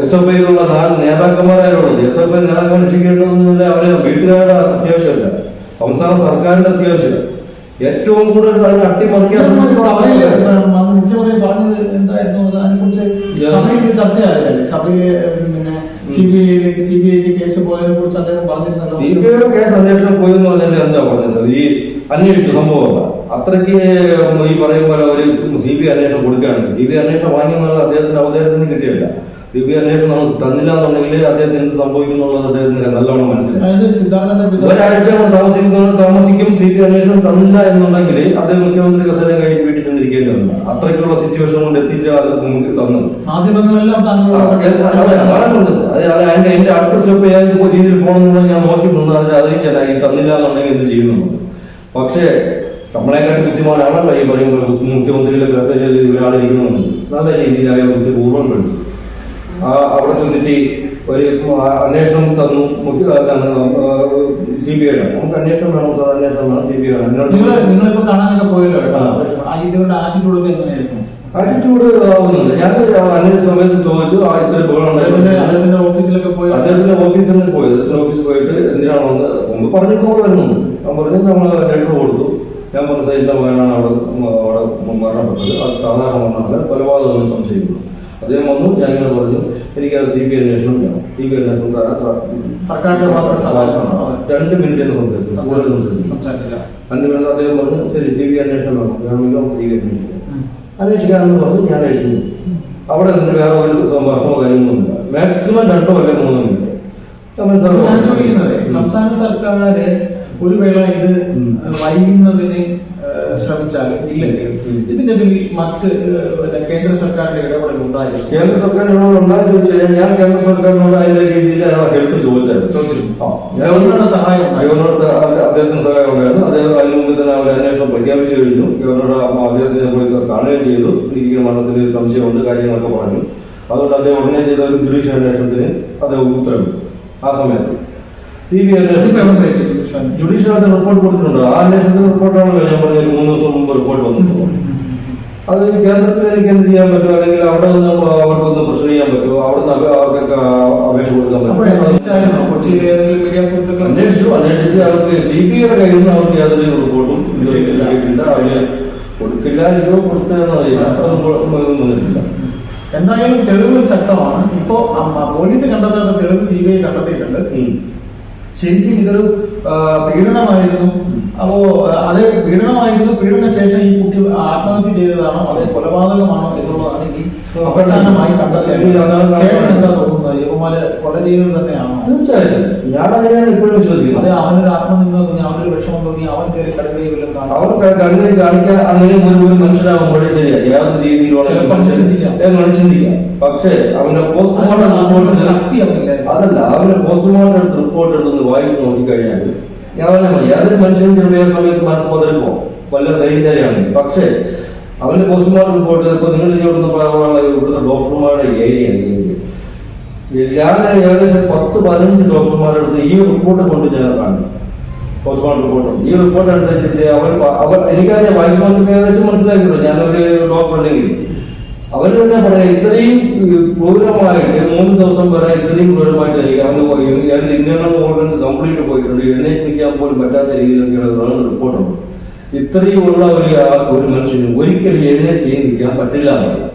എസ് എഫ് ഐയിലുള്ള നാല് നേതാക്കന്മാരായുള്ളത് എസ് എഫ് ഐ നേതാക്കന്മാർ രക്ഷിക്കേണ്ടതെന്നില്ല അവരെ വീട്ടുകാരുടെ അത്യാവശ്യമില്ല. സംസ്ഥാന സർക്കാരിന്റെ അത്യാവശ്യം. ഏറ്റവും കൂടുതൽ അതിനെ അട്ടിമറിക്കാൻ മുഖ്യമന്ത്രി പറഞ്ഞത് എന്തായിരുന്നു? അത് അതിനെക്കുറിച്ച് സഭയിൽ ചർച്ചയായതല്ലേ? സഭയിലെ പിന്നെ C B I C B ഐക്ക് കേസ് പോയതിനെ കുറിച്ച് അദ്ദേഹം പറഞ്ഞിരുന്നല്ലോ. സി ബി ഐയുടെ കേസ് അന്വേഷണം പോയെന്ന് പറഞ്ഞാൽ എന്താ പറഞ്ഞത്? ഈ അന്വേഷിച്ച സംഭവമല്ല അത്രയ്ക്ക് ഈ പറയും പോലെ ഒരു സി ബി ഐ അന്വേഷണം കൊടുക്കുകയാണെങ്കിൽ സി ബി ഐ അന്വേഷണം വാങ്ങിയെന്നുള്ള അദ്ദേഹത്തിന്റെ അവതരത്തിന് കിട്ടിയില്ല ഐ അന്വേഷണം നമുക്ക് തന്നില്ല എന്നുണ്ടെങ്കിൽ അദ്ദേഹത്തിന് എന്ത് സംഭവിക്കുന്നുള്ളത് അദ്ദേഹത്തിന് നല്ലോണം മനസ്സിലായി. അതായത് ഒരാഴ്ച താമസിക്കുന്ന താമസിക്കും സി ബി അന്വേഷണം തന്നില്ല എന്നുണ്ടെങ്കിൽ അദ്ദേഹം മുഖ്യമന്ത്രി കസേര കഴിഞ്ഞ് വീട്ടിൽ ചെന്നിരിക്കേണ്ടി വന്നു. അത്രയ്ക്കുള്ള സിറ്റുവേഷൻ കൊണ്ട് എത്തിയിട്ട് അത് നമുക്ക് തന്നത് മാധ്യമങ്ങളെല്ലാം ആ, താങ്കളോട് അത് അതെ, അതാണ് പറഞ്ഞത്. അത് അത് അതിന്റെ എന്റെ അടുത്ത സ്റ്റെപ്പ് ഏത് രീതിയിൽ പോകണമെന്ന് ഞാൻ നോക്കി നിന്ന് അതിനെ അറിയിച്ചാൽ ഈ തന്നില്ല എന്നുണ്ടെങ്കിൽ എന്ത് ചെയ്യുന്നു? പക്ഷേ നമ്മളെക്കാട്ടി ബുദ്ധിമാനാണല്ലോ ഈ പറയുമ്പോൾ മുഖ്യമന്ത്രിയുടെ കസേരയിൽ ഒരാളിരിക്കണമെന്ന് നല്ല രീതിയിലായ ബുദ്ധിപൂർവം പഠിച്ചു. ആ അവിടെ ചെന്നിട്ട് ഒരു അന്വേഷണം തന്നു. മുഖ്യ സി ബി ഐ നമുക്ക് അന്വേഷണം വേണം സാർ, അന്വേഷണം വേണം സി ബി ഐ നിങ്ങളിപ്പോ കാണാനൊക്കെ പോയല്ലോ ആ. ആ ആറ്റിറ്റ്യൂഡ് എങ്ങനെയായിരുന്നു ആറ്റിറ്റ്യൂഡ് ആവുന്നുണ്ട്. ഞാൻ അന്വേഷണ സമയത്ത് ചോദിച്ചു. ആ ഇത്ര അദ്ദേഹത്തിന്റെ ഓഫീസിലൊക്കെ പോയി? അദ്ദേഹത്തിന്റെ ഓഫീസിൽ പോയത്. അദ്ദേഹത്തിന്റെ ഓഫീസിൽ പോയിട്ട് എന്തിനാണോ മുമ്പ് പറഞ്ഞിട്ട് വരുന്നുണ്ട്. ഞാൻ പറഞ്ഞു നമ്മൾ ലെറ്റർ കൊടുത്തു. ഞാൻ പറഞ്ഞ സൈഡിലെ മകനാണ് അവിടെ അവിടെ മരണപ്പെട്ടത്. അത് സാധാരണ മരണമല്ല കൊലപാതകം സംശയിക്കുന്നു. അദ്ദേഹം വന്നു ഞാൻ ഇങ്ങനെ പറഞ്ഞു എനിക്ക് അത് സി ബി അന്വേഷണം വേണം. സി ബി അന്വേഷണം സർക്കാരിന്റെ. രണ്ട് മിനിറ്റ് എന്ന് സംസാരിച്ചു കൂടുതൽ സംസാരിച്ചു രണ്ട് മിനിറ്റ് അദ്ദേഹം പറഞ്ഞു ശരി സി ബി അന്വേഷണം വേണം. വേണമെങ്കിൽ സി ബി ഐ അന്വേഷിക്കാം. ഉം. അന്വേഷിക്കാമെന്ന് പറഞ്ഞു ഞാൻ അന്വേഷിച്ചു. അവിടെ നിന്ന് വേറെ ഒരു സമ്പർക്കമോ കാര്യങ്ങളൊന്നുമില്ല മാക്സിമം രണ്ടോ അല്ലെങ്കിൽ മൂന്നോ മിനിറ്റ്? ഞാൻ ചോദിക്കുന്നത് സംസ്ഥാന സർക്കാർ ഒരു വേള ഇത്. വൈകുന്നതിന് ശ്രമിച്ചാലും ഇല്ലെങ്കിലും ഇതിന്റെ പിന്നിൽ മറ്റ് കേന്ദ്ര സർക്കാരിന്റെ ഇടപെടൽ ഉണ്ടായിരുന്നു കേന്ദ്ര സർക്കാരിനോട് ചോദിച്ചു കഴിഞ്ഞാൽ ഞാൻ കേന്ദ്ര സർക്കാരിനോട് അതിന്റെ രീതിയിൽ ഹെൽപ്പ് ചോദിച്ചായിരുന്നു. ചോദിച്ചിരുന്നു. ഗവർണറുടെ സഹായം. ഗവർണറുടെ അദ്ദേഹത്തിന് സഹായം ഉണ്ടായിരുന്നു. അദ്ദേഹം അതിന് മുമ്പ് തന്നെ അവർ അന്വേഷണം പ്രഖ്യാപിച്ചു കഴിഞ്ഞു. ഗവർണറുടെ അദ്ദേഹത്തിനെ പോയി കാണുകയും ചെയ്തു. എനിക്ക് മരണത്തിൽ സംശയമുണ്ട് കാര്യങ്ങളൊക്കെ പറഞ്ഞു. അതുകൊണ്ട് അദ്ദേഹം ഉടനെ ചെയ്ത ഒരു ജുഡീഷ്യൽ അന്വേഷണത്തിന് അദ്ദേഹം ഉത്തരവിട്ടു. ആ സമയത്ത്. സി ബി ജുഡീഷ്യൽ അത് റിപ്പോർട്ട് കൊടുത്തിട്ടുണ്ട്. ആ അന്വേഷണത്തിന്റെ റിപ്പോർട്ടാണല്ലോ ഞാൻ പറഞ്ഞ ഒരു മൂന്ന് ദിവസം മുമ്പ് റിപ്പോർട്ട് വന്നിട്ടുള്ളത് അത് കേന്ദ്രത്തിൽ എനിക്ക് എന്ത് ചെയ്യാൻ പറ്റും? അല്ലെങ്കിൽ അവിടെ നിന്ന് അവർക്കൊന്ന് പ്രശ്നം ചെയ്യാൻ പറ്റുമോ? അവിടെ നിന്ന് അവർക്കൊക്കെ അപേക്ഷ കൊടുക്കാൻ പറ്റും അന്വേഷിച്ചു. അന്വേഷിച്ച് അവർക്ക് സി ബി ഐയുടെ കയ്യിൽ നിന്ന് അവർക്ക് യാതൊരു റിപ്പോർട്ടും കിട്ടിയിട്ടില്ല അവർ കൊടുക്കില്ല. ഇതോ കൊടുത്തതെന്ന് അറിയില്ല വന്നിട്ടില്ല. എന്തായാലും തെളിവ് ശക്തമാണ്. ഇപ്പോ പോലീസ് കണ്ടെത്താത്ത തെളിവ് സി ബി ഐ കണ്ടെത്തിയിട്ടുണ്ട്. ശരിക്കും ഇതൊരു പീഡനമായിരുന്നു. അപ്പോ അത് പീഡനമായിരുന്നു. പീഡന ശേഷം ഈ കുട്ടി ആത്മഹത്യ ചെയ്തതാണോ? അതെ കൊലപാതകമാണോ? എന്നുള്ളതാണ് ഇനി അവസാനമായി കണ്ടെത്തേണ്ടത്. ചേട്ടൻ എന്താ തോന്നുന്നത്? യവമാര് കൊല ചെയ്തത് തന്നെയാണോ? തീർച്ചയായും ഞാൻ അങ്ങനെയാണ് ഇപ്പോഴും അതെ വിശ്വസിക്കുന്നത് അവനൊരു ആത്മനിന്ദ തോന്നി അവനൊരു വിഷമം തോന്നി അവൻ കയറി കടുകയും അവർ കാണിച്ചു കാണിക്കാൻ അങ്ങനെ ഒരു ഒരു മനുഷ്യനാകുമ്പോഴേ ശരിയാണ് യാതൊരു രീതിയിലുള്ള ചിന്തിക്കാം. ചിന്തിക്കാം. പക്ഷേ അവന്റെ പോസ്റ്റ്മോർട്ടം ശക്തി അതല്ല അവന്റെ പോസ്റ്റ്മോർട്ടം എടുത്ത് റിപ്പോർട്ട് എടുത്ത് വായിച്ച് നോക്കിക്കഴിഞ്ഞാൽ ഞാൻ പറഞ്ഞ മതി യാതൊരു മനുഷ്യനും ചെറിയ സമയത്ത് മനസ്സ് മുതലിപ്പോ വല്ല ധൈര്യശാലിയാണ് പക്ഷേ അവന്റെ പോസ്റ്റ്മോർട്ടം റിപ്പോർട്ട് ഇപ്പൊ നിങ്ങൾ പറയാനുള്ള ഇവിടുത്തെ ഡോക്ടർമാരുടെ ഏരിയ ഞാൻ ഏകദേശം പത്ത് പതിനഞ്ച് ഡോക്ടർമാരെടുത്ത് ഈ റിപ്പോർട്ട് കൊണ്ട് ഞാൻ കാണും പോസ്റ്റ്മോർട്ടം റിപ്പോർട്ട് ഈ റിപ്പോർട്ട് അനുസരിച്ചിട്ട് അവർ അവർ വയസ്സ് നോക്കി ഏകദേശം മനസ്സിലാക്കിയുള്ളൂ ഞാനൊരു ഡോക്ടർ അല്ലെങ്കിൽ അവർ തന്നെ പറയാം ഇത്രയും ക്രൂരമായിട്ട് മൂന്ന് ദിവസം വരെ ഇത്രയും ക്രൂരമായിട്ട് അവന് ഇന്റേണൽ ഓർഗൻസ് കംപ്ലീറ്റ് പോയിട്ടുണ്ട്. എഴുന്നേറ്റ് നിൽക്കാൻ പോലും പറ്റാത്ത രീതിയിലൊക്കെയുള്ള റിപ്പോർട്ടുണ്ട് ഇത്രയും ഉള്ള ഒരു ഒരു മനുഷ്യന് ഒരിക്കലും എഴുന്നേറ്റ് നിൽക്കാൻ പറ്റില്ല എന്നാണ്.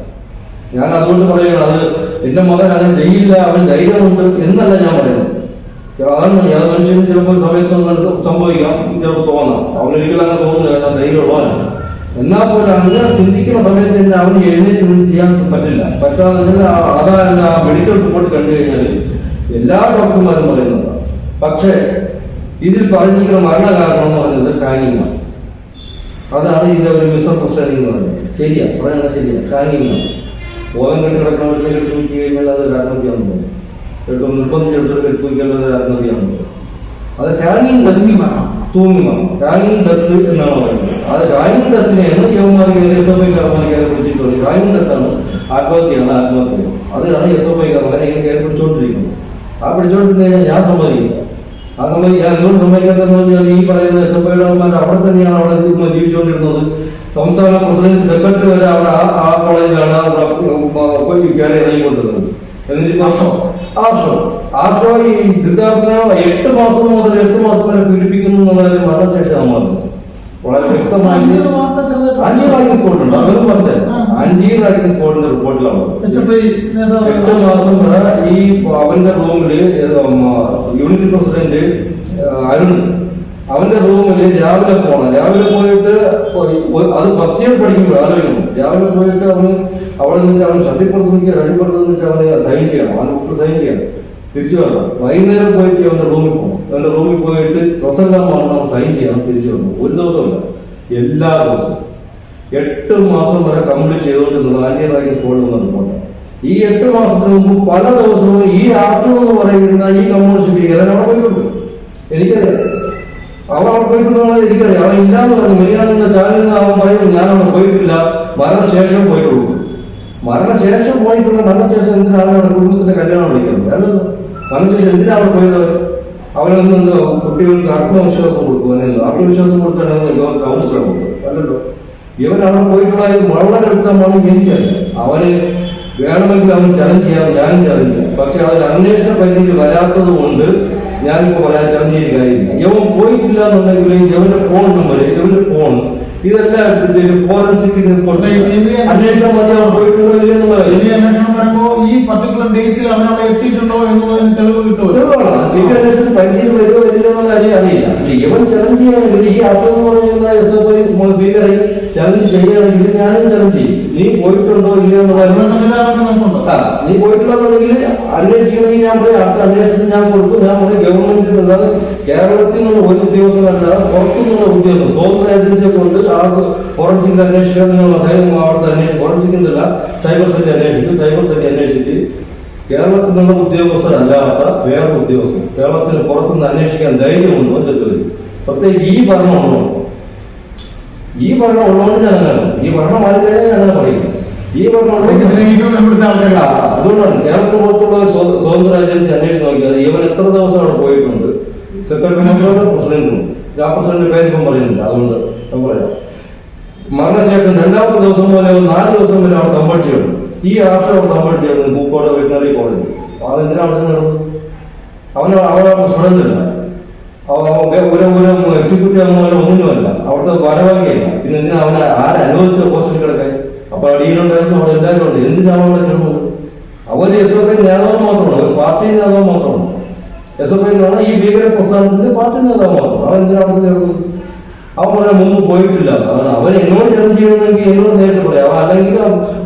ഞാൻ അതുകൊണ്ട് പറയുകയാണ് അത് എന്റെ മകൻ അങ്ങനെ ചെയ്യില്ല അവൻ ധൈര്യമുണ്ട് എന്നല്ല ഞാൻ പറയുന്നത്. അതാണ് ഏത് മനുഷ്യനും ചിലപ്പോൾ സമയത്ത് സംഭവിക്കാം ചിലപ്പോൾ തോന്നാം. അവനൊരിക്കലും അങ്ങനെ തോന്നുന്നില്ല കാരണം ധൈര്യമുള്ളവനാണ് എന്നാൽ പോലും അങ്ങനെ ചിന്തിക്കുന്ന സമയത്ത് തന്നെ അവന് എഴുന്നേറ്റ് നിന്ന് ചെയ്യാൻ പറ്റില്ല. പറ്റാതെ അതാണ് ആ മെഡിക്കൽ റിപ്പോർട്ട് കണ്ടു കഴിഞ്ഞാൽ എല്ലാ ഡോക്ടർമാരും പറയുന്നതാണ് പക്ഷേ ഇതിൽ പറഞ്ഞിരിക്കുന്ന മരണകാരണം എന്ന് പറയുന്നത് ഹാങ്ങിങ് ആണ് അതാണ് ഇതിന്റെ ഒരു മിസ്അണ്ടർസ്റ്റാൻഡിംഗ് എന്ന് പറയുന്നത്. ശരിയാ പറയുന്നത് ശരിയാ ഹാങ്ങിങ് ആണ് ബോധം കെട്ടി കിടക്കുന്നവർക്ക് എടുത്ത് നോക്കി കഴിഞ്ഞാൽ അത് ഒരു ആത്മഹത്യയാണെന്ന് തോന്നുന്നു എടുത്ത് നിർബന്ധിച്ചെടുത്തൊരു എടുത്ത് നോക്കിയാൽ അത് ഒരു ആത്മഹത്യയാണെന്ന് തോന്നുന്നു അത് ഹാങ്ങിങ് ഒതുങ്ങി മരണം തൂങ്ങി മരണം. റാങ്കിങ് ഡെത്ത് എന്നാണ് പറയുന്നത്. അത് റാങ്കിങ് ഡെത്തിനെയാണ് യവന്മാർ എസ് എഫ് ഐക്കാരന്മാർ കയറി പിടിച്ചിട്ടുള്ളത് റാങ്കിങ് ഡെത്താണ് ആത്മഹത്യയാണ് ആത്മഹത്യ. അതാണ് എസ് എഫ് ഐക്കാരന്മാരെ ഇങ്ങനെ കയറി പിടിച്ചോണ്ടിരിക്കുന്നത്. ആ പിടിച്ചോണ്ടിരുന്ന് കഴിഞ്ഞാൽ ഞാൻ സമ്മതിക്കില്ല. ആ സമ്മതി ഞാൻ എന്തുകൊണ്ട് സമ്മതിക്കാത്തതെന്ന് പറഞ്ഞാൽ ഈ പറയുന്ന എസ് എഫ് ഐമാർ അവിടെ തന്നെയാണ് അവിടെ ഇരുന്ന് ജീവിച്ചുകൊണ്ടിരുന്നത്. സംസ്ഥാന പ്രസിഡന്റ് സെക്രട്ടറി വരെ അവിടെ ആ- ആ കോളേജിലാണ് അവിടെ കയറി ഇറങ്ങിക്കൊണ്ടിരുന്നത്. എന്നിട്ട് വർഷം ആർഷോ? ആർഷോ? ഈ സിദ്ധാർത്ഥന എട്ട് മാസം മുതൽ എട്ട് മാസം വരെ പീഡിപ്പിക്കുന്നു എന്നുള്ളതിന് മരണശേഷം നമ്മൾ. വളരെ വ്യക്തമായി അങ്ങനെ ഒരു വാർത്ത ചെറുതായിട്ട് ആന്റി റാങ്കിങ് സ്കോഡുണ്ട് അവരും പറഞ്ഞത് ആ. ആന്റി റാങ്കിങ് സ്കോഡിന്റെ റിപ്പോർട്ടിലാണ് എട്ട് മാസം വരെ ഈ അവന്റെ റൂമിൽ യൂണിറ്റ് പ്രസിഡന്റ് അരുൺ അവന്റെ റൂമിൽ രാവിലെ പോണം. രാവിലെ പോയിട്ട് അത് ഫസ്റ്റ് ഇയർ പഠിക്കുമ്പോൾ ആലോചിക്കണം രാവിലെ പോയിട്ട് അവന് അവിടെ നിന്ന് അവൻ ഷട്ടിപ്പുറത്ത് നിൽക്കുക അടിപ്പുറത്ത് നിന്നിട്ട് അവന് സൈൻ ചെയ്യണം. അവൻ സൈൻ ചെയ്യണം. തിരിച്ചു വരണം. വൈകുന്നേരം പോയിട്ട് അവന്റെ റൂമിൽ പോകണം അവന്റെ റൂമിൽ പോയിട്ട് പ്രസംഗം വന്ന് അവൻ സൈൻ ചെയ്യണം. തിരിച്ചു വരണം. ഒരു ദിവസമല്ല. എല്ലാ ദിവസവും. എട്ട് മാസം വരെ കംപ്ലീറ്റ് ചെയ്തുകൊണ്ടിരുന്നത് ആന്റി റാങ്കിങ് സ്കൂളിൽ നിന്ന് പോകണം ഈ എട്ട് മാസത്തിന് മുമ്പ് പല ദിവസവും ഈ ആർഷോ എന്ന് പറയുന്ന ഈ കമ്മ്യൂണിസ്റ്റ് ഭീകരൻ അവിടെ പോയിട്ടുണ്ട് എനിക്കറിയാം. അവൻ അവിടെ പോയിട്ടുണ്ടെന്നുള്ളത് എനിക്കറിയാം. അവൻ ഇല്ലാന്ന് പറഞ്ഞു. മെരിയാണെന്ന ചാനലിൽ അവൻ പറയുന്നു ഞാൻ അവിടെ പോയിട്ടില്ല. മരണശേഷം പോയിട്ടുള്ളൂ മരണശേഷം പോയിട്ടുള്ള മരണശേഷം എന്തിനാണ് അവിടെ കുടുംബത്തിന്റെ കല്യാണം വിളിക്കുന്നത്? അല്ലല്ലോ മരണശേഷം എന്തിനാണ് അവിടെ പോയത്? അവനൊന്നും എന്തോ കുട്ടികൾക്ക് ആത്മവിശ്വാസം കൊടുക്കുവാൻ ആത്മവിശ്വാസം കൊടുക്കണമെന്ന് ഇവർ കൗൺസിലർ കൊടുക്കും അല്ലല്ലോ. ഇവൻ അവിടെ പോയിട്ടുള്ള വളരെ വ്യക്തമാണ് എനിക്കറിയാം. അവന് വേണമെങ്കിൽ അവൻ ചലഞ്ച് ചെയ്യാം ഞാനും ചലഞ്ച് ചെയ്യാം. പക്ഷെ അവൻ അന്വേഷണ പരിധിയിൽ വരാത്തത് കൊണ്ട് ഞാനിപ്പോ പറയാൻ ചലഞ്ച് ചെയ്ത് കാര്യമില്ല ഇവൻ പോയിട്ടില്ല എന്നുണ്ടെങ്കിൽ യവന്റെ ഫോൺ നമ്പർ യവന്റെ ഫോൺ ഇതെല്ലാം എടുത്തിട്ട് ഫോറൻസിക് അന്വേഷണം പോയിട്ടുണ്ടോ അന്വേഷണം വരുമ്പോ ഈ പർട്ടിക്കുലർ ഡേയ്സിൽ അവൻ അവിടെ എത്തിയിട്ടുണ്ടോ എന്നുള്ളതിന് തെളിവ് കിട്ടുമല്ലോ സിബിഐ പരിധിയിൽ വരുമോ ഇല്ല എന്നുള്ള കാര്യം അറിയില്ല. പക്ഷെ ഇവൻ ചലഞ്ച് ചെയ്യണമെങ്കിൽ ഈ ആത്മ എന്ന് പറയുന്ന എസ് എഫ് ഐ ഭീകരെ ചലഞ്ച് ചെയ്യുകയാണെങ്കിൽ ഞാനും ചലഞ്ച് ചെയ്യും. നീ പോയിട്ടുണ്ടോ ഇല്ല എന്നുള്ള അതിനുള്ള കാര്യം സംവിധാനമൊക്കെ നമുക്കുണ്ടോ. നീ പോയിട്ടുണ്ടെന്നുണ്ടെങ്കിൽ അന്വേഷിക്കണമെങ്കിൽ ഞാൻ പറയും അടുത്ത അന്വേഷണത്തിന് ഞാൻ കൊടുക്കും. ഞാൻ പറയും ഗവൺമെന്റിൽ നിന്നത് കേരളത്തിൽ നിന്നുള്ള ഒരു ഉദ്യോഗസ്ഥനല്ലാതെ പുറത്തുനിന്നുള്ള ഉദ്യോഗസ്ഥർ സ്വതന്ത്ര ഏജൻസിയെ കൊണ്ട് ആ ഫോറൻസിക് അന്വേഷിക്കാൻ നിന്നുള്ള സൈബർ അവിടുത്തെ അന്വേഷിക്കും ഫോറൻസിക് എന്നല്ല സൈബർ സെറ്റ് അന്വേഷിക്കും സൈബർ സെറ്റ് അന്വേഷിച്ച് കേരളത്തിൽ നിന്നുള്ള ഉദ്യോഗസ്ഥരല്ലാത്ത വേറെ ഉദ്യോഗസ്ഥർ കേരളത്തിന് പുറത്തുനിന്ന് അന്വേഷിക്കാൻ ധൈര്യമുണ്ടോ എന്ന് ചോദിക്കും പ്രത്യേകിച്ച് ഈ ഭരണം ഉണ്ടോ ഈ ഭരണം ഉള്ളതുകൊണ്ട് ഞാൻ അങ്ങനെ പറയും. ഈ ഭരണം ആയി കഴിഞ്ഞാൽ ഞാൻ അങ്ങനെ പറയില്ല ഈ ഭരണം ഉണ്ടെങ്കിൽ പിന്നെ ഏറ്റവും ഇവിടുത്തെ അല്ല, ആൾക്കാർ അതുകൊണ്ടാണ് കേരളത്തിന് പുറത്തുള്ള ഒരു സ്വ- സ്വതന്ത്ര ഏജൻസി അന്വേഷിച്ച് നോക്കിയത് ഇവൻ എത്ര ദിവസം അവിടെ പോയിട്ടുണ്ട് സെക്രട്ടറി മെമ്പറും പ്രസിഡന്റും ആ പ്രസിഡന്റ് പേരിപ്പം പറയുന്നില്ല അതുകൊണ്ട് നമുക്ക് പറയാം. മരണശേഷം രണ്ടാമത്തെ ദിവസം പോലെ നാല് ദിവസം വരെ അവിടെ കമ്പൾട്ട് ചെയ്യണം. ഈ ആർഷം അവിടെ കമ്പൾട്ട് ചെയ്യണം. Pookode veterinary college. അതെന്തിനാണ് അവിടെ നടന്നത്? അവന് അവിടെ സ്റ്റുഡന്റ് അല്ല അവ- അവൻ ഒരു ഒരു എക്സിക്യൂട്ടീവ് ഒന്നിനുമല്ല. അവിടുത്തെ ഭാരവാഹിയല്ല. പിന്നെ എന്തിനാ അവനെ ആരനുവദിച്ച പോസ്റ്റിൽ കിടക്കാൻ? അപ്പൊ അടിയിലുണ്ടായിരുന്നു അവിടെ എല്ലാവരും ഉണ്ട്. എന്തിനാണ് അവിടെ കിടന്നത്? അവർ എസ് ഐ നേതാവ് മാത്രമാണ്. പാർട്ടി നേതാവ് മാത്രമാണ്. എസ് ഈ ഭീകര പ്രസ്ഥാനത്തിന്റെ പാർട്ടി നേതാവ് മാത്രം അവൻ എന്തിനാ അവിടെ ചേർന്നത് അവൻ പറഞ്ഞ മുമ്പ് പോയിട്ടില്ല. അവൻ എന്നോട് ചർച്ച ചെയ്യണമെങ്കിൽ എന്നോട് നേരിട്ട് പറയാം. അല്ലെങ്കിൽ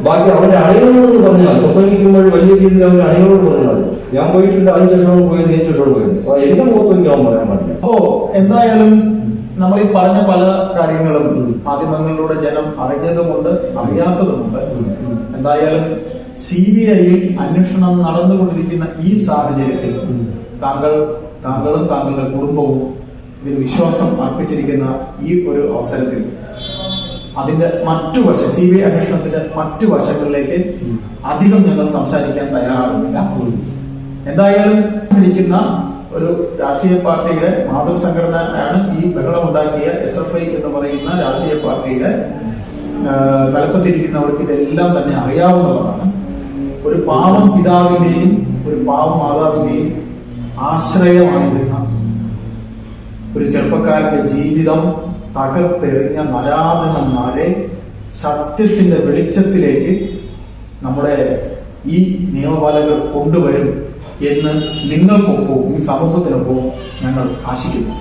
ബാക്കി അവന്റെ അണികളോട് പറഞ്ഞാൽ പ്രസംഗിക്കുമ്പോൾ വലിയ രീതിയിൽ അവൻ അണികളോട് പറഞ്ഞാൽ ഞാൻ പോയിട്ടില്ല അതിന് ശേഷമാണ് പോയത് ഇതിന് ശേഷമാണ് പോയത് എന്റെ മുഖത്ത് നോക്കി അവൻ പറയാൻ പറ്റില്ല അപ്പോ എന്തായാലും നമ്മൾ ഈ പറഞ്ഞ പല കാര്യങ്ങളും മാധ്യമങ്ങളിലൂടെ ജനം അറിഞ്ഞതുമുണ്ട് അറിയാത്തതുമുണ്ട്. എന്തായാലും സി ബി ഐയിൽ അന്വേഷണം നടന്നുകൊണ്ടിരിക്കുന്ന ഈ സാഹചര്യത്തിൽ താങ്കൾ താങ്കളും താങ്കളുടെ കുടുംബവും ഇതിൽ വിശ്വാസം അർപ്പിച്ചിരിക്കുന്ന ഈ ഒരു അവസരത്തിൽ അതിന്റെ മറ്റു വശം സി ബി ഐ അന്വേഷണത്തിന്റെ മറ്റു വശങ്ങളിലേക്ക് അധികം ഞങ്ങൾ സംസാരിക്കാൻ തയ്യാറാകുന്നില്ല. എന്തായാലും ഇരിക്കുന്ന ഒരു രാഷ്ട്രീയ പാർട്ടിയുടെ മാതൃസംഘടനയാണ് ഈ ബഹളമുണ്ടാക്കിയ എസ് എഫ് ഐ എന്ന് പറയുന്ന രാഷ്ട്രീയ പാർട്ടിയുടെ തലപ്പത്തിരിക്കുന്നവർക്ക് ഇതെല്ലാം തന്നെ അറിയാവുന്നതാണ്. ഒരു പാവം പിതാവിന്റെയും ഒരു പാവം മാതാവിന്റെയും ആശ്രയമായിരുന്ന ഒരു ചെറുപ്പക്കാരന്റെ ജീവിതം തകർത്തെറിഞ്ഞ നരാധനന്മാരെ സത്യത്തിന്റെ വെളിച്ചത്തിലേക്ക് നമ്മുടെ ഈ നിയമപാലകർ കൊണ്ടുവരും എന്ന് നിങ്ങൾക്കൊപ്പവും ഈ സമൂഹത്തിനൊപ്പവും ഞങ്ങൾ ആശിക്കുന്നു.